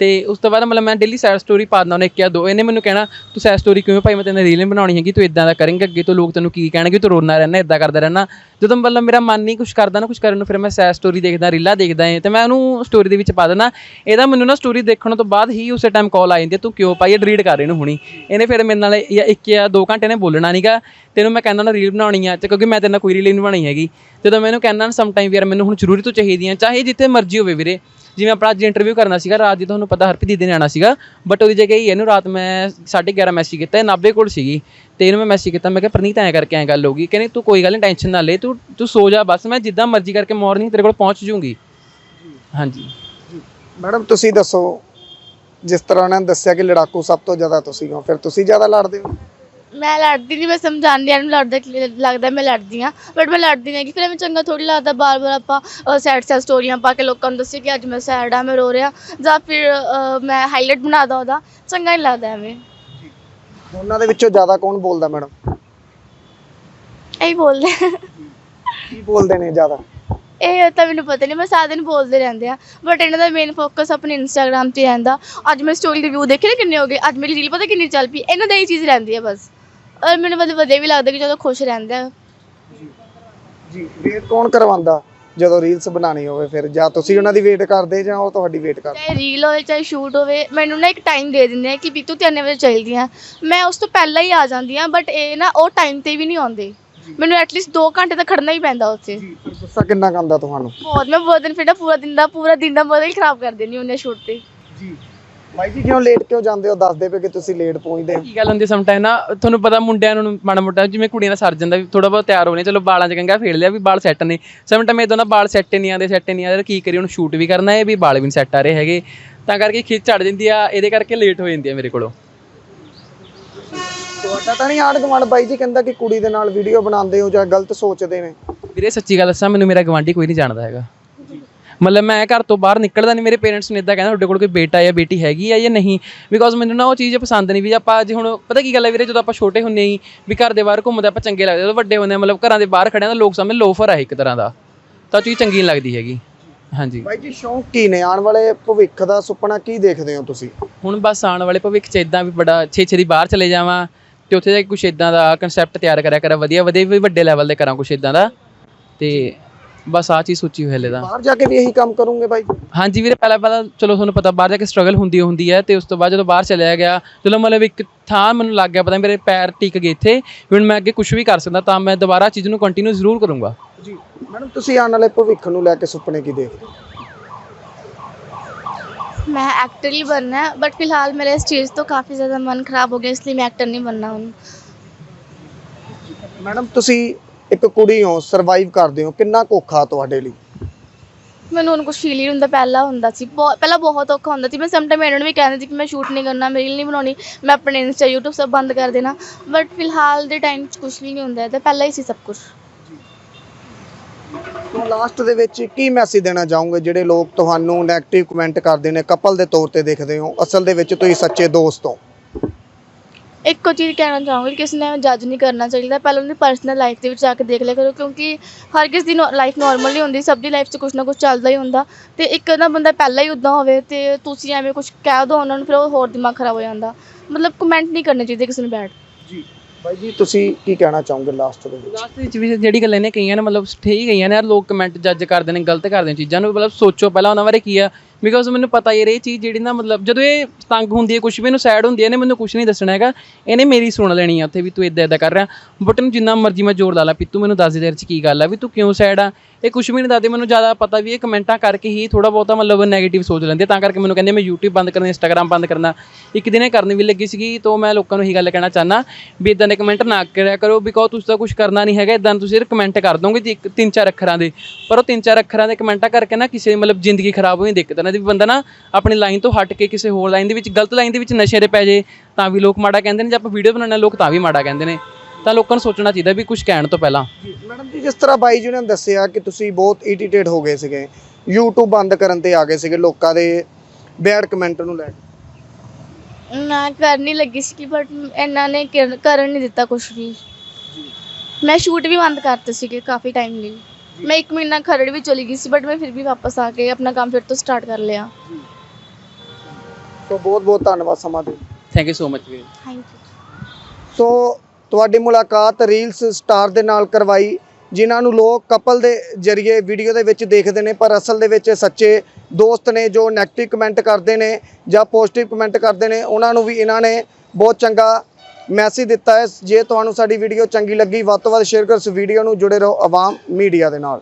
ਤੇ ਉਸ ਤੋਂ ਬਾਅਦ ਮਤਲਬ ਮੈਂ ਡੇਲੀ ਸੈਡ ਸਟੋਰੀ ਪਾ ਦਿੰਦਾ ਉਹਨੇ ਇੱਕ ਜਾਂ ਦੋ ਇਹਨੇ ਮੈਨੂੰ ਕਹਿਣਾ ਤੂੰ ਸੈਡ ਸਟੋਰੀ ਕਿਉਂ ਭਾਈ ਮੈਂ ਤੈਨੂੰ ਰੀਲ ਨਹੀਂ ਬਣਾਉਣੀ ਹੈਗੀ ਤੂੰ ਇਦਾਂ ਦਾ ਕਰੇਂਗਾ ਅੱਗੇ ਤੋਂ ਲੋਕ ਤੈਨੂੰ ਕੀ ਕਹਿਣਗੇ? ਤੂੰ ਰੋਣਾ ਰਹਿਣਾ ਇਦਾਂ ਕਰਦਾ ਰਹਿਣਾ। ਜਦੋਂ ਮਤਲਬ ਮੇਰਾ ਮਨ ਨਹੀਂ ਕੁਝ ਕਰਦਾ ਨਾ ਕੁਝ ਕਰਨ ਨੂੰ ਫਿਰ ਮੈਂ ਸੈਡ ਸਟੋਰੀ ਦੇਖਦਾ ਰੀਲਾਂ ਦੇਖਦਾ ਏ ਤੇ ਮੈਂ ਉਹਨੂੰ ਸਟੋਰੀ ਦੇ ਵਿੱਚ ਪਾ ਦਿੰਦਾ। ਇਹਦਾ ਮੈਨੂੰ ਨਾ ਸਟੋਰੀ ਦੇਖਣ ਤੋਂ ਬਾਅਦ ਹੀ ਉਸੇ ਟਾਈਮ ਕਾਲ ਆ ਜਾਂਦੀ ਹੈ, ਤੂੰ ਕਿਉਂ ਪਾਈ? ਡਿਲੀਟ ਕਰ ਇਹਨੂੰ ਹੁਣੀ। ਇਹਨੇ ਫਿਰ ਮੇਰੇ ਨਾਲ ਜਾਂ ਇੱਕ ਜਾਂ ਦੋ ਘੰਟੇ ਨੇ ਬੋਲਣਾ ਨਹੀਂਗਾ ਤੈਨੂੰ ਮੈਂ ਕਹਿੰਦਾ ਨਾ ਰੀਲ ਬਣਾਉਣੀ ਆ ਤੇ ਕਿਉਂਕਿ ਮੈਂ ਤੇਰੇ ਨਾਲ ਕੋਈ ਰੀਲ ਨਹੀਂ ਬਣਾਈ ਹੈਗੀ। ਜਦੋਂ ਮੈਂ ਇਹਨੂੰ ਕਹਿੰਦਾ ਨਾ ਸਮ ਟਾਈਮ ਯਾਰ ਮੈਨੂੰ ਹੁਣ ਜ਼ਰੂਰੀ ਤੋਂ ਚਾਹੀਦੀ ਆ ਚਾਹੇ ਜਿੱਥੇ ਮਰਜ਼ੀ ਹੋਵੇ ਵੀਰੇ। ਜਿਵੇਂ ਆਪਣਾ ਅੱਜ ਇੰਟਰਵਿਊ ਕਰਨਾ ਸੀਗਾ, ਰਾਤ ਦੀ ਤੁਹਾਨੂੰ ਪਤਾ ਹਰਪ੍ਰੀਤ ਦੀਦੀ ਨੇ ਆਣਾ ਸੀਗਾ ਬਟ ਉਹਦੀ ਜਗ੍ਹਾ ਹੀ ਇਹਨੂੰ ਰਾਤ ਮੈਂ 11:30 ਮੈਸੇਜ ਕੀਤਾ, ਇਹ 90 ਕੋਲ ਸੀਗੀ, ਤੇ ਇਹਨੂੰ ਮੈਂ ਮੈਸੇਜ ਕੀਤਾ, ਮੈਂ ਕਿਹਾ, ਪ੍ਰਨੀਤ, ਐਂ ਕਰਕੇ ਐਂ ਗੱਲ ਹੋਗੀ ਕਹਿੰਦੇ, ਤੂੰ ਕੋਈ ਗੱਲ ਨਹੀਂ ਟੈਨਸ਼ਨ ਨਾ ਲੈ, ਤੂੰ ਤੂੰ ਸੋ ਜਾ ਬਸ, ਮੈਂ ਜਿੱਦਾਂ ਮਰਜ਼ੀ ਕਰਕੇ ਮਾਰਨਿੰਗ ਤੇਰੇ ਕੋਲ ਪਹੁੰਚ ਜੂੰਗੀ। ਹਾਂਜੀ। ਮੈਡਮ, ਤੁਸੀਂ ਦੱਸੋ, ਜਿਸ ਤਰ੍ਹਾਂ ਉਹਨਾਂ ਨੇ ਦੱਸਿਆ ਕਿ ਲੜਾਕੂ ਸਭ ਤੋਂ ਜ਼ਿਆਦਾ ਤੁਸੀਂ ਹੋ, ਫਿਰ ਤੁਸੀਂ ਜ਼ਿਆਦਾ ਲੜਦੇ ਹੋ? ਮੈਂ ਲੜਦੀ ਨਹੀਂ ਮੈਂ ਸਮਝਾਉਂਦੀ ਹਾਂ ਇਹਨੂੰ ਲੜਦਾ ਕਿ- ਲੱਗਦਾ ਮੈਂ ਲੜਦੀ ਹਾਂ ਬਟ ਮੈਂ ਲੜਦੀ ਨਹੀਂ ਕਿ ਫਿਰ ਐਵੇਂ ਚੰਗਾ ਥੋੜੀ ਲੱਗਦਾ ਬਾਰ-ਬਾਰ ਆਪਾਂ ਸੈਡ ਸੈਡ ਸਟੋਰੀਆਂ ਪਾ ਕੇ ਲੋਕਾਂ ਨੂੰ ਦੱਸੀਏ ਕਿ ਅੱਜ ਮੈਂ ਸੈਡ ਆ ਮੈਂ ਰੋ ਰਿਹਾ ਜਾਂ ਫਿਰ ਮੈਂ ਹਾਈਲਾਈਟ ਬਣਾਦਾ ਉਹਦਾ ਚੰਗਾ ਨਹੀਂ ਲੱਗਦਾ ਐਵੇਂ। ਉਹਨਾਂ ਦੇ ਵਿੱਚੋਂ ਜ਼ਿਆਦਾ ਕੌਣ ਬੋਲਦਾ ਮੈਡਮ? ਇਹੀ ਬੋਲਦੇ ਆ। ਕੀ ਬੋਲਦੇ ਨੇ ਜ਼ਿਆਦਾ? ਇਹ ਤਾਂ ਮੈਨੂੰ ਪਤਾ ਨਹੀਂ ਮੈਂ ਸਾਰਾ ਦਿਨ ਬੋਲਦੇ ਰਹਿੰਦੇ ਆ ਬਟ ਇਹਨਾਂ ਦਾ ਮੇਨ ਫੋਕਸ ਆਪਣੇ ਇੰਸਟਾਗ੍ਰam ਤੇ ਰਹਿੰਦਾ। ਅੱਜ ਮੈਂ ਸਟੋਰੀ ਦੇ ਵਿਊ ਦੇਖੇ ਨਾ ਕਿੰਨੇ ਹੋ ਗਏ? ਅੱਜ ਮੇਰੀ ਰੀਲ ਪਤਾ ਕਿੰਨੀ ਚੱਲ ਪਈ ਇਹਨਾਂ ਦਾ ਇਹ ਚੀਜ਼ ਰਹਿੰਦੀ ਹੈ ਬਸ। ਔਰ ਮੈਨੂੰ ਮਤਲਬ ਵਧੀਆ ਵੀ ਲੱਗਦਾ ਕਿ ਜਦੋਂ ਖੁਸ਼ ਰਹਿੰਦਾ ਹੈ। ਜੀ। ਵੇਟ ਕੌਣ ਕਰਵਾਉਂਦਾ? ਜਦੋਂ ਰੀਲਸ ਬਣਾਣੀ ਹੋਵੇ ਫਿਰ ਜਾਂ ਤੁਸੀਂ ਉਹਨਾਂ ਦੀ ਵੇਟ ਕਰਦੇ ਜਾਂ ਉਹ ਤੁਹਾਡੀ ਵੇਟ ਕਰਦੇ? ਚਾਹੇ ਰੀਲ ਹੋਵੇ ਚਾਹੇ ਸ਼ੂਟ ਹੋਵੇ ਮੈਨੂੰ ਨਾ ਇੱਕ ਟਾਈਮ ਦੇ ਦਿੰਦੇ ਆ ਕਿ ਵੀ ਤੂੰ ਤਿੰਨ ਵਜੇ ਚਾਹੀਦੀ ਆ। ਮੈਂ ਉਸ ਤੋਂ ਪਹਿਲਾਂ ਹੀ ਆ ਜਾਂਦੀ ਆ ਬਟ ਇਹ ਨਾ ਉਹ ਟਾਈਮ ਤੇ ਵੀ ਨਹੀਂ ਆਉਂਦੇ। ਮੈਨੂੰ ਐਟਲੀਸਟ 2 ਘੰਟੇ ਤਾਂ ਖੜਨਾ ਹੀ ਪੈਂਦਾ ਉੱਥੇ। ਜੀ ਫਿਰ ਗੁੱਸਾ ਕਿੰਨਾ ਕੁ ਆਉਂਦਾ ਤੁਹਾਨੂੰ? ਬਹੁਤ ਮੈਂ ਬਹੁਤ ਦਿਨ ਫਿਰ ਪੂਰਾ ਦਿਨ ਦਾ ਪੂਰਾ ਦਿਨ ਦਾ ਹੀ ਖਰਾਬ ਕਰ ਦਿੰਦੀ ਉਹਨੇ ਸ਼ੂਟ ਤੇ। ਜੀ। ਬਾਈ ਜੀ ਕਿਉਂ ਲੇਟ ਕਿਉਂ ਜਾਂਦੇ ਹੋ? ਦੱਸਦੇ ਪਏ ਕਿ ਤੁਸੀਂ ਲੇਟ ਪਹੁੰਚਦੇ ਹੋ। ਕੀ ਗੱਲ ਹੁੰਦੀ ਸਮ ਟਾਈਮ ਨਾ ਤੁਹਾਨੂੰ ਪਤਾ ਮੁੰਡਿਆਂ ਨੂੰ ਮਾੜਾ ਮੋਟਾ ਜਿਵੇਂ ਕੁੜੀਆਂ ਦਾ ਸਰ ਜਾਂਦਾ ਵੀ ਥੋੜਾ ਬਹੁਤ ਤਿਆਰ ਹੋਣੇ ਚਲੋ ਬਾਲਾਂ 'ਚ ਕੰਗਾ ਫੇੜ ਲਿਆ ਵੀ ਬਾਲ ਸੈੱਟ ਨੇ। ਸਮ ਟਾਈਮ ਇਦਾਂ ਨਾ ਬਾਲ ਸੈੱਟ ਨਹੀਂ ਆਉਂਦੇ ਸੈੱਟ ਨਹੀਂ ਆਉਂਦੇ ਕੀ ਕਰੀ ਹੁਣ ਸ਼ੂਟ ਵੀ ਕਰਨਾ ਹੈ ਵੀ ਬਾਲ ਵੀ ਨਹੀਂ ਸੈੱਟ ਆ ਰਹੇ ਹੈਗੇ। ਤਾਂ ਕਰਕੇ ਖਿੱਚ ਚੜ ਜਾਂਦੀ ਆ ਇਹਦੇ ਕਰਕੇ ਲੇਟ ਹੋ ਜਾਂਦੀ ਆ ਮੇਰੇ ਕੋਲੋਂ। ਤੁਹਾਡਾ ਤਾਂ ਨਹੀਂ ਆੜ ਗਵਾਂਡ ਬਾਈ ਜੀ ਕਹਿੰਦਾ ਕਿ ਕੁੜੀ ਦੇ ਨਾਲ ਵੀਡੀਓ ਬਣਾਉਂਦੇ ਹੋ ਜਾਂ ਗਲਤ ਸੋਚਦੇ ਨੇ। ਵੀਰੇ ਸੱਚੀ ਗੱਲ ਦੱਸਾਂ ਮੈਨੂੰ ਮੇਰਾ ਗਵਾਂਢੀ ਕੋਈ ਨਹੀਂ ਜਾਣਦਾ ਹੈਗਾ। ਮਤਲਬ ਮੈਂ ਘਰ ਤੋਂ ਬਾਹਰ ਨਿਕਲਦਾ ਨਹੀਂ ਮੇਰੇ ਪੇਰੈਂਟਸ ਨੇ ਇਦਾਂ ਕਹਿੰਦਾ ਤੁਹਾਡੇ ਕੋਲ ਕੋਈ ਬੇਟਾ ਜਾਂ ਬੇਟੀ ਹੈਗੀ ਆ ਜਾਂ ਨਹੀਂ? ਬਿਕੋਜ਼ ਮੈਨੂੰ ਨਾ ਉਹ ਚੀਜ਼ ਪਸੰਦ ਨਹੀਂ ਵੀ ਆਪਾਂ ਅੱਜ ਹੁਣ ਪਤਾ ਕੀ ਗੱਲ ਹੈ ਵੀਰੇ ਜਦੋਂ ਆਪਾਂ ਛੋਟੇ ਹੁੰਨੇ ਹੀ ਵੀ ਘਰ ਦੇ ਬਾਹਰ ਘੁੰਮਦੇ ਆਪਾਂ ਚੰਗੇ ਲੱਗਦੇ ਜਦੋਂ ਵੱਡੇ ਹੁੰਦੇ ਆ, ਮਤਲਬ ਘਰਾਂ ਦੇ ਬਾਹਰ ਖੜਿਆਂ ਤਾਂ ਲੋਕ ਸਾਹਮਣੇ ਲੋਫਰ ਆ ਇੱਕ ਤਰ੍ਹਾਂ ਦਾ। ਤਾਂ ਚੀਜ਼ ਚੰਗੀ ਨਹੀਂ ਲੱਗਦੀ ਹੈਗੀ। ਹਾਂਜੀ। ਬਾਈ ਜੀ ਸ਼ੌਂਕ ਕੀ ਨੇ? ਆਉਣ ਵਾਲੇ ਭਵਿੱਖ ਦਾ ਸੁਪਨਾ ਕੀ ਦੇਖਦੇ ਹੋ ਤੁਸੀਂ? ਹੁਣ ਬਸ ਆਉਣ ਵਾਲੇ ਭਵਿੱਖ 'ਚ ਇਦਾਂ ਵੀ ਬੜਾ ਛੇ ਛੇ ਦੀ ਬਾਹਰ ਚਲੇ ਜਾਵਾਂ ਤੇ ਉੱਥੇ ਜਾ ਕੇ ਕੁਛ ਇਦਾਂ ਦਾ ਕਨਸੈਪਟ ਤਿਆਰ ਕਰਿਆ ਕਰਾਂ ਵਧੀਆ ਵਧੀਆ ਵੀ ਵੱਡੇ ਲੈਵਲ ਦੇ ਕਰਾਂ ਕੁਛ ਇਦਾਂ ਦਾ। ਤੇ ਬਸ ਆ ਚੀਜ਼ ਸੋਚੀ ਹੋਈ ਹਲੇ ਤਾਂ ਬਾਹਰ ਜਾ ਕੇ ਵੀ ਇਹੀ ਕੰਮ ਕਰੋਗੇ ਬਾਈ ਜੀ ਹਾਂਜੀ ਵੀਰੇ ਪਹਿਲਾਂ ਪਹਿਲਾਂ ਚਲੋ ਤੁਹਾਨੂੰ ਪਤਾ ਬਾਹਰ ਜਾ ਕੇ ਸਟਰਗਲ ਹੁੰਦੀ ਹੁੰਦੀ ਹੈ ਤੇ ਉਸ ਤੋਂ ਬਾਅਦ ਜਦੋਂ ਬਾਹਰ ਚਲਿਆ ਗਿਆ ਚਲੋ ਮਤਲਬ ਇੱਕ ਥਾਂ ਮੈਨੂੰ ਲੱਗ ਗਿਆ ਪਤਾ ਮੇਰੇ ਪੈਰ ਟਿਕ ਗਏ ਇੱਥੇ ਵੀ ਹੁਣ ਮੈਂ ਅੱਗੇ ਕੁਝ ਵੀ ਕਰ ਸਕਦਾ ਤਾਂ ਮੈਂ ਦੁਬਾਰਾ ਚੀਜ਼ ਨੂੰ ਕੰਟੀਨਿਊ ਜ਼ਰੂਰ ਕਰੂੰਗਾ ਜੀ ਮੈਡਮ ਤੁਸੀਂ ਆਉਣ ਵਾਲੇ ਭਵਿੱਖ ਨੂੰ ਲੈ ਕੇ ਸੁਪਨੇ ਕੀ ਦੇਖਦੇ ਹੋ मैं एक्टर ही बनना है बट फिलहाल मेरा इस चीज़ तो काफ़ी ज़्यादा मन ख़राब हो गया इसलिए मैं एक्टर नहीं बनना हूँ ਮੈਡਮ ਤੁਸੀਂ ਇੱਕ ਕੁੜੀ ਹੋ ਸਰਵਾਈਵ ਕਰਦੇ ਹੋ ਕਿੰਨਾ ਕੁ ਔਖਾ ਤੁਹਾਡੇ ਲਈ? ਮੈਨੂੰ ਹੁਣ ਕੁਝ ਫੀਲ ਹੀ ਹੁੰਦਾ ਪਹਿਲਾਂ ਹੁੰਦਾ ਸੀ ਬਹੁਤ ਪਹਿਲਾਂ ਬਹੁਤ ਔਖਾ ਹੁੰਦਾ ਸੀ ਮੈਂ ਸਮ ਟਾਈਮ ਇਹਨਾਂ ਨੂੰ ਵੀ ਕਹਿੰਦੀ ਸੀ ਕਿ ਮੈਂ ਸ਼ੂਟ ਨਹੀਂ ਕਰਨਾ ਰੀਲ ਨਹੀਂ ਬਣਾਉਣੀ ਮੈਂ ਆਪਣੇ ਇੰਸਟਾ YouTube ਸਭ ਬੰਦ ਕਰ ਦੇਣਾ ਬਟ ਫਿਲਹਾਲ ਦੇ ਟਾਈਮ 'ਚ ਕੁਝ ਵੀ ਨਹੀਂ ਹੁੰਦਾ ਤੇ ਪਹਿਲਾਂ ਹੀ ਸੀ ਸਭ ਕੁਝ ਲਾਸਟ ਦੇ ਵਿੱਚ ਕੀ ਮੈਸੇਜ ਦੇਣਾ ਚਾਹੋਗੇ ਜਿਹੜੇ ਲੋਕ ਤੁਹਾਨੂੰ 네ਗੇਟਿਵ ਕਮੈਂਟ ਕਰਦੇ ਨੇ ਕਪਲ ਦੇ ਤੌਰ ਤੇ ਦੇਖਦੇ ਹੋ ਅਸਲ ਦੇ ਵਿੱਚ ਤੁਸੀਂ ਸੱਚੇ ਦੋਸਤ ਹੋ? ਇੱਕੋ ਚੀਜ਼ ਕਹਿਣਾ ਚਾਹੂੰਗੀ ਕਿ ਕਿਸੇ ਨੇ ਜੱਜ ਨਹੀਂ ਕਰਨਾ ਚਾਹੀਦਾ। ਪਹਿਲਾਂ ਉਹਦੀ ਪਰਸਨਲ ਲਾਈਫ ਦੇ ਵਿੱਚ ਜਾ ਕੇ ਦੇਖ ਲਿਆ ਕਰੋ ਕਿਉਂਕਿ ਹਰ ਕਿਸੇ ਦੀ ਲਾਈਫ ਨਾਰਮਲ ਨਹੀਂ ਹੁੰਦੀ ਸਭ ਦੀ ਲਾਈਫ 'ਚ ਕੁਝ ਨਾ ਕੁਝ ਚੱਲਦਾ ਹੀ ਹੁੰਦਾ। ਤੇ ਇੱਕ ਨਾ ਬੰਦਾ ਪਹਿਲਾਂ ਹੀ ਉਦਾਂ ਹੋਵੇ ਤੇ ਤੁਸੀਂ ਐਵੇਂ ਕੁਝ ਕਹਿ ਦੋ ਉਹਨਾਂ ਨੂੰ ਫਿਰ ਉਹ ਹੋਰ ਦਿਮਾਗ ਖਰਾਬ ਹੋ ਜਾਂਦਾ। ਮਤਲਬ ਕਮੈਂਟ ਨਹੀਂ ਕਰਨੇ ਚਾਹੀਦੇ ਕਿਸੇ ਨੂੰ ਬੈਡ ਜੀ ਬਾਈ ਜੀ ਤੁਸੀਂ ਕੀ ਕਹਿਣਾ ਚਾਹੋਗੇ ਲਾਸਟ ਦੇ ਵਿੱਚ? ਲਾਸਟ ਵਿੱਚ ਵੀ ਜਿਹੜੀ ਗੱਲਾਂ ਨੇ ਕਈਆਂ ਨੇ ਮਤਲਬ ਠੀਕ ਗਈਆਂ ਨੇ ਯਾਰ ਲੋਕ ਕਮੈਂਟ ਜੱਜ ਕਰਦੇ ਨੇ ਗਲਤ ਕਰਦੇ ਨੇ ਚੀਜ਼ਾਂ ਨੂੰ ਮਤਲਬ ਸੋਚੋ ਪਹਿਲਾਂ ਉਹਨਾਂ ਬਾਰੇ ਕੀ ਆ? ਬਿਕੋਜ਼ ਮੈਨੂੰ ਪਤਾ ਯਾਰ, ਇਹ ਚੀਜ਼ ਜਿਹੜੀ ਨਾ ਮਤਲਬ ਜਦੋਂ ਇਹ ਤੰਗ ਹੁੰਦੀ ਹੈ ਕੁਝ ਵੀ ਇਹਨੂੰ ਸੈਡ ਹੁੰਦੀ ਹੈ ਇਹਨੇ ਮੈਨੂੰ ਕੁਝ ਨਹੀਂ ਦੱਸਣਾ ਹੈਗਾ। ਇਹਨੇ ਮੇਰੀ ਸੁਣ ਲੈਣੀ ਆ ਉੱਥੇ ਵੀ ਤੂੰ ਇਦਾਂ ਇਦਾਂ ਕਰ ਰਿਹਾ। ਬਟ ਇਹਨੂੰ ਜਿੰਨਾ ਮਰਜ਼ੀ ਮੈਂ ਜ਼ੋਰ ਲਾ ਲਾ, ਵੀ ਮੈਨੂੰ ਦੱਸ ਦੇ ਤੇਰੇ 'ਚ ਕੀ ਗੱਲ ਆ, ਵੀ ਤੂੰ ਕਿਉਂ ਸੈਡ ਆ। ਇਹ ਕੁਝ ਵੀ ਨਹੀਂ ਦੱਸਦੇ, ਮੈਨੂੰ ਜ਼ਿਆਦਾ ਪਤਾ ਵੀ ਇਹ ਕਮੈਂਟਾਂ ਕਰਕੇ ਹੀ ਥੋੜਾ ਬਹੁਤਾ ਮਤਲਬ ਨੈਗੇਟਿਵ ਸੋਚ ਲੈਂਦੇ ਤਾਂ ਕਰਕੇ ਮੈਨੂੰ ਕਹਿੰਦੇ, ਮੈਂ YouTube ਬੰਦ ਕਰਨਾ, Instagram ਬੰਦ ਕਰਨਾ। ਇੱਕ ਦਿਨ ਇਹ ਕਰਨ ਵੀ ਲੱਗੀ ਸੀਗੀ, ਤਾਂ ਮੈਂ ਲੋਕਾਂ ਨੂੰ ਇਹੀ ਗੱਲ ਕਹਿਣਾ ਚਾਹਨਾ ਵੀ ਇਦਾਂ ਦੇ ਕਮੈਂਟ ਨਾ ਕਰਿਆ ਕਰੋ ਬਿਕੋਜ਼ ਤੁਸੀਂ ਤਾਂ ਕੁਝ ਕਰਨਾ ਨਹੀਂ ਹੈਗਾ। ਇਦਾਂ ਤੁਸੀਂ ਕਮੈਂਟ ਕਰ ਦੋਗੇ ਇੱਕ ਤਿੰਨ ਚਾਰ ਅੱਖਰਾਂ ਦੇ। ਪਰ ਉਹ ਤਿੰਨ ਚਾਰ ਅੱਖਰਾਂ ਦੇ ਕਮੈਂਟਾਂ ਕਰਕੇ ਨਾ ਕਿਸੇ ਮਤਲਬ ਜ਼ਿੰਦਗੀ ਖਰਾਬ ਹੋਈ, ਦਿੱਕਤ ਨਾ ਦੀ ਬੰਦਾ ਨਾ ਆਪਣੀ ਲਾਈਨ ਤੋਂ ਹਟ ਕੇ ਕਿਸੇ ਹੋਰ ਲਾਈਨ ਦੇ ਵਿੱਚ ਗਲਤ ਲਾਈਨ ਦੇ ਵਿੱਚ ਨਸ਼ੇ ਦੇ ਪੈ ਜੇ ਤਾਂ ਵੀ ਲੋਕ ਮਾੜਾ ਕਹਿੰਦੇ ਨੇ ਜੇ ਆਪਾਂ ਵੀਡੀਓ ਬਣਾਉਣਾ ਲੋਕ ਤਾਂ ਵੀ ਮਾੜਾ ਕਹਿੰਦੇ ਨੇ। ਤਾਂ ਲੋਕਾਂ ਨੂੰ ਸੋਚਣਾ ਚਾਹੀਦਾ ਵੀ ਕੁਝ ਕਹਿਣ ਤੋਂ ਪਹਿਲਾਂ। ਮੈਡਮ ਜੀ ਜਿਸ ਤਰ੍ਹਾਂ ਬਾਈ ਜੀ ਨੇ ਦੱਸਿਆ ਕਿ ਤੁਸੀਂ ਬਹੁਤ ਇਰੀਟੇਟ ਹੋ ਗਏ ਸੀਗੇ YouTube ਬੰਦ ਕਰਨ ਤੇ ਆ ਗਏ ਸੀਗੇ ਲੋਕਾਂ ਦੇ ਬੈਡ ਕਮੈਂਟ ਨੂੰ ਲੈ ਕੇ। ਮੈਂ ਕਰਨ ਲੱਗੀ ਸੀ ਬਟ ਇਹਨਾਂ ਨੇ ਕਰ- ਕਰਨ ਨਹੀਂ ਦਿੱਤਾ ਕੁਝ ਵੀ। ਮੈਂ ਸ਼ੂਟ ਵੀ ਬੰਦ ਕਰਤੇ ਸੀਗੇ ਕਾਫੀ ਟਾਈਮ ਲਈ। ਮੈਂ ਇੱਕ ਮਹੀਨਾ ਖਰੜ ਵੀ ਚਲੀ ਗਈ ਸੀ ਬਟ ਮੈਂ ਫਿਰ ਵੀ ਵਾਪਸ ਆ ਕੇ ਆਪਣਾ ਕੰਮ ਫਿਰ ਤੋਂ ਸਟਾਰਟ ਕਰ ਲਿਆ। ਸੋ ਬਹੁਤ ਬਹੁਤ ਧੰਨਵਾਦ ਸਮਾਂ ਦੇ ਥੈਂਕ ਯੂ ਸੋ ਮਚ ਵੀਰੇ ਥੈਂਕ ਯੂ ਸੋ ਤੁਹਾਡੀ ਮੁਲਾਕਾਤ ਰੀਲਸ ਸਟਾਰ ਦੇ ਨਾਲ ਕਰਵਾਈ ਜਿਨ੍ਹਾਂ ਨੂੰ ਲੋਕ ਕਪਲ ਦੇ ਜਰੀਏ ਵੀਡੀਓ ਦੇ ਵਿੱਚ ਦੇਖਦੇ ਨੇ ਪਰ ਅਸਲ ਦੇ ਵਿੱਚ ਸੱਚੇ ਦੋਸਤ ਨੇ ਜੋ 네ਗੇਟਿਵ ਕਮੈਂਟ ਕਰਦੇ ਨੇ ਜਾਂ ਪੋਜ਼ਿਟਿਵ ਕਮੈਂਟ ਕਰਦੇ ਨੇ ਉਹਨਾਂ ਨੂੰ ਵੀ ਇਹਨਾਂ ਨੇ ਬਹੁਤ ਚੰਗਾ ਮੈਸੇਜ ਦਿੱਤਾ ਹੈ। ਜੇ ਤੁਹਾਨੂੰ ਸਾਡੀ ਵੀਡੀਓ ਚੰਗੀ ਲੱਗੀ, ਵੱਧ ਤੋਂ ਵੱਧ ਸ਼ੇਅਰ ਕਰੋ ਇਸ ਵੀਡੀਓ ਨੂੰ, ਜੁੜੇ ਰਹੋ ਆਵਾਮ ਮੀਡੀਆ ਦੇ ਨਾਲ।